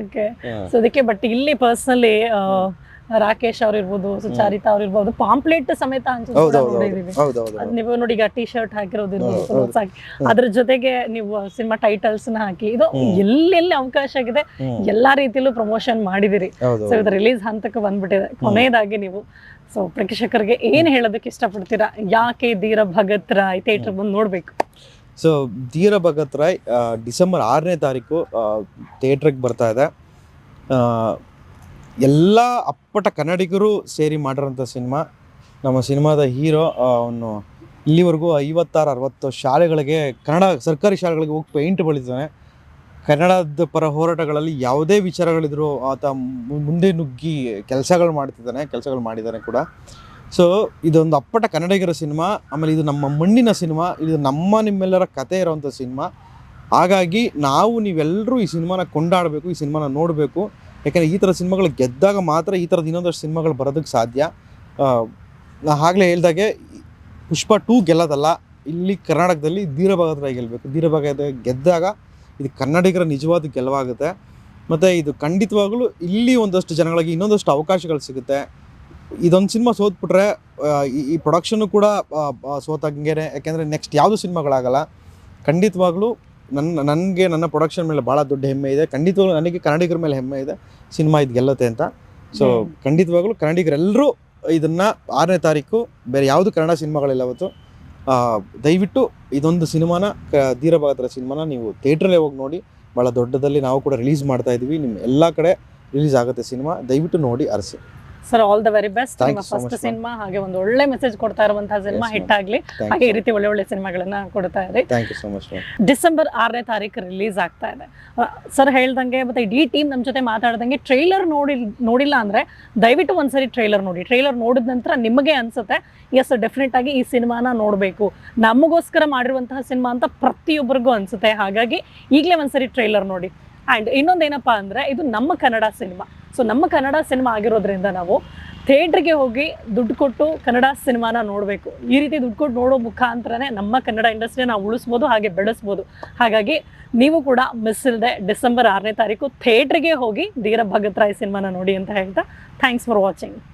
Speaker 1: ಓಕೆ. ಸೊ ಅದಕ್ಕೆ ಬಟ್ ಇಲ್ಲಿ ಪರ್ಸನಲಿ ರಾಕೇಶ್ ಅವ್ರು ಇರ್ಬೋದು ಸುಚಾರಿತಾ ಅವ್ರು ಇರ್ಬೋದು ಪಾಂಪ್ಲೆಟ್ ಸಮೇತ ನೀವು ನೋಡಿ ಈಗ ಟಿ ಶರ್ಟ್ ಹಾಕಿರೋದು ಅದ್ರ ಜೊತೆಗೆ ನೀವು ಸಿನಿಮಾ ಟೈಟಲ್ಸ್ನ ಹಾಕಿ ಇದು. ಎಲ್ಲೆಲ್ಲಿ ಅವಕಾಶ ಆಗಿದೆ ಎಲ್ಲಾ ರೀತಿಯಲ್ಲೂ ಪ್ರಮೋಷನ್ ಮಾಡಿದಿರಿ. ಸೊ ಇದು ರಿಲೀಸ್ ಹಂತಕ್ಕೆ ಬಂದ್ಬಿಟ್ಟಿದೆ. ಕೊನೆಯದಾಗಿ ನೀವು ಸೊ ಪ್ರೇಕ್ಷಕರಿಗೆ ಏನು ಹೇಳೋದಕ್ಕೆ ಇಷ್ಟಪಡ್ತೀರಾ? ಯಾಕೆ ಧೀರ ಭಗತ್ ರಾಯ್ ಥಿಯೇಟರ್ ಬಂದು ನೋಡಬೇಕು?
Speaker 2: ಸೊ ಧೀರ ಭಗತ್ ರಾಯ್ ಡಿಸೆಂಬರ್ ಆರನೇ ತಾರೀಕು ಥಿಯೇಟ್ರಿಗೆ ಬರ್ತಾ ಇದೆ. ಎಲ್ಲ ಅಪ್ಪಟ ಕನ್ನಡಿಗರು ಸೇರಿ ಮಾಡಿರೋಂಥ ಸಿನಿಮಾ. ನಮ್ಮ ಸಿನಿಮಾದ ಹೀರೋ ಅವನು ಇಲ್ಲಿವರೆಗೂ ಐವತ್ತಾರು ಅರವತ್ತು ಶಾಲೆಗಳಿಗೆ ಕನ್ನಡ ಸರ್ಕಾರಿ ಶಾಲೆಗಳಿಗೆ ಹೋಗಿ ಪೇಂಟ್ ಬಳಿತಾನೆ. ಕನ್ನಡದ ಪರ ಹೋರಾಟಗಳಲ್ಲಿ ಯಾವುದೇ ವಿಚಾರಗಳಿದ್ರು ಆತ ಮುಂದೆ ನುಗ್ಗಿ ಕೆಲಸಗಳು ಮಾಡ್ತಿದ್ದಾನೆ, ಕೆಲಸಗಳು ಮಾಡಿದ್ದಾನೆ ಕೂಡ. ಸೊ ಇದೊಂದು ಅಪ್ಪಟ ಕನ್ನಡಿಗರ ಸಿನಿಮಾ, ಆಮೇಲೆ ಇದು ನಮ್ಮ ಮಣ್ಣಿನ ಸಿನಿಮಾ, ಇದು ನಮ್ಮ ನಿಮ್ಮೆಲ್ಲರ ಕತೆ ಇರೋವಂಥ ಸಿನಿಮಾ. ಹಾಗಾಗಿ ನಾವು ನೀವೆಲ್ಲರೂ ಈ ಸಿನಿಮಾನ ಕೊಂಡಾಡಬೇಕು, ಈ ಸಿನಿಮಾನ ನೋಡಬೇಕು. ಯಾಕಂದರೆ ಈ ಥರ ಸಿನಿಮಾಗಳು ಗೆದ್ದಾಗ ಮಾತ್ರ ಈ ಥರದ ಇನ್ನೊಂದಷ್ಟು ಸಿನಿಮಾಗಳು ಬರೋದಕ್ಕೆ ಸಾಧ್ಯ. ನಾ ಆಗಲೇ ಹೇಳ್ದಾಗೆ ಪುಷ್ಪ ಟೂ ಗೆಲ್ಲೋದಲ್ಲ, ಇಲ್ಲಿ ಕರ್ನಾಟಕದಲ್ಲಿ ಧೀರಭಾಗದ ಗೆಲ್ಲಬೇಕು ಧೀರಭಾಗದ ಗೆದ್ದಾಗ ಇದು ಕನ್ನಡಿಗರ ನಿಜವಾದ ಗೆಲುವಾಗುತ್ತೆ. ಮತ್ತು ಇದು ಖಂಡಿತವಾಗಲೂ ಇಲ್ಲಿ ಒಂದಷ್ಟು ಜನಗಳಿಗೆ ಇನ್ನೊಂದಷ್ಟು ಅವಕಾಶಗಳು ಸಿಗುತ್ತೆ. ಇದೊಂದು ಸಿನಿಮಾ ಸೋತ್ಬಿಟ್ರೆ ಈ- ಪ್ರೊಡಕ್ಷನ್ನು ಕೂಡ ಸೋತಂಗೆ ಯಾಕೆಂದರೆ ನೆಕ್ಸ್ಟ್ ಯಾವುದು ಸಿನಿಮಾಗಳಾಗಲ್ಲ. ಖಂಡಿತವಾಗಲೂ ನನ್ನ ನನಗೆ ನನ್ನ ಪ್ರೊಡಕ್ಷನ್ ಮೇಲೆ ಭಾಳ ದೊಡ್ಡ ಹೆಮ್ಮೆ ಇದೆ. ಖಂಡಿತವಾಗ್ಲೂ ನನಗೆ ಕನ್ನಡಿಗರ ಮೇಲೆ ಹೆಮ್ಮೆ ಇದೆ. ಸಿನಿಮಾ ಇದು ಗೆಲ್ಲುತ್ತೆ ಅಂತ. ಸೊ ಖಂಡಿತವಾಗಲೂ ಕನ್ನಡಿಗರೆಲ್ಲರೂ ಇದನ್ನು ಆರನೇ ತಾರೀಕು ಬೇರೆ ಯಾವುದು ಕನ್ನಡ ಸಿನಿಮಾಗಳಿಲ್ಲ ಅವತ್ತು. ದಯವಿಟ್ಟು ಇದೊಂದು ಸಿನಿಮಾನ, ಕ ಧೀರಭಾಗತರ ಸಿನಿಮಾನ ನೀವು ಥಿಯೇಟ್ರಲ್ಲೇ ಹೋಗಿ ನೋಡಿ. ಭಾಳ ದೊಡ್ಡದಲ್ಲಿ ನಾವು ಕೂಡ ರಿಲೀಸ್ ಮಾಡ್ತಾ ಇದ್ದೀವಿ ನಿಮ್ಮ ಎಲ್ಲ ಕಡೆ ರಿಲೀಸ್ ಆಗುತ್ತೆ ಸಿನಿಮಾ. ದಯವಿಟ್ಟು ನೋಡಿ ಅರಸಿ.
Speaker 1: Sir all the very best ನಿಮ್ಮ ಫಸ್ಟ್ ಸಿನಿಮಾ ಹಾಗೆ ಒಂದು ಒಳ್ಳೆ ಮೆಸೇಜ್ ಕೊಡ್ತಾ ಇರುವಂತಹ ಸಿನಿಮಾ ಹಿಟ್. ಆಗ್ಲಿ. ಹಾಗೆ ಈ ರೀತಿ ಒಳ್ಳೆ ಒಳ್ಳೆ ಸಿನಿಮಾಗಳನ್ನ ಕೊಡ್ತಾ
Speaker 2: ಇದೆ
Speaker 1: ಡಿಸೆಂಬರ್ ಆರನೇ ತಾರೀಕು ರಿಲೀಸ್ ಆಗ್ತಾ ಇದೆ. ಸರ್ ಹೇಳ್ದಂಗೆ ಮತ್ತೆ ಇಡೀ ಟೀಮ್ ನಮ್ಮ ಜೊತೆ ಮಾತಾಡ್ದಂಗೆ ಟ್ರೈಲರ್ ನೋಡಿ ನೋಡಿಲ್ಲ ಅಂದ್ರೆ ದಯವಿಟ್ಟು ಒಂದ್ಸರಿ ಟ್ರೈಲರ್ ನೋಡಿ. ಟ್ರೈಲರ್ ನೋಡಿದ ನಂತರ ನಿಮಗೆ ಅನ್ಸುತ್ತೆ ಎಸ್ ಡೆಫಿನೆಟ್ ಆಗಿ ಈ ಸಿನಿಮಾನ ನೋಡಬೇಕು. ನಮಗೋಸ್ಕರ ಮಾಡಿರುವಂತಹ ಸಿನಿಮಾ ಅಂತ ಪ್ರತಿಯೊಬ್ಬರಿಗೂ ಅನ್ಸುತ್ತೆ. ಹಾಗಾಗಿ ಈಗಲೇ ಒಂದ್ಸರಿ ಟ್ರೈಲರ್ ನೋಡಿ. ಆ್ಯಂಡ್ ಇನ್ನೊಂದೇನಪ್ಪ ಅಂದರೆ ಇದು ನಮ್ಮ ಕನ್ನಡ ಸಿನಿಮಾ. ಸೊ ನಮ್ಮ ಕನ್ನಡ ಸಿನಿಮಾ ಆಗಿರೋದ್ರಿಂದ ನಾವು ಥಿಯೇಟ್ರಿಗೆ ಹೋಗಿ ದುಡ್ಡು ಕೊಟ್ಟು ಕನ್ನಡ ಸಿನಿಮಾನ ನೋಡಬೇಕು. ಈ ರೀತಿ ದುಡ್ಡು ಕೊಟ್ಟು ನೋಡೋ ಮುಖಾಂತರನೇ ನಮ್ಮ ಕನ್ನಡ ಇಂಡಸ್ಟ್ರಿನ ನಾವು ಉಳಿಸ್ಬೋದು, ಹಾಗೆ ಬೆಳೆಸ್ಬೋದು. ಹಾಗಾಗಿ ನೀವು ಕೂಡ ಮಿಸ್ ಇಲ್ಲದೆ ಡಿಸೆಂಬರ್ ಆರನೇ ತಾರೀಕು ಥಿಯೇಟ್ರಿಗೆ ಹೋಗಿ ಧೀರ ಭಗತ್ ರಾಯ್ ಸಿನಿಮಾನ ನೋಡಿ ಅಂತ ಹೇಳ್ತಾ ಥ್ಯಾಂಕ್ಸ್ ಫಾರ್ ವಾಚಿಂಗ್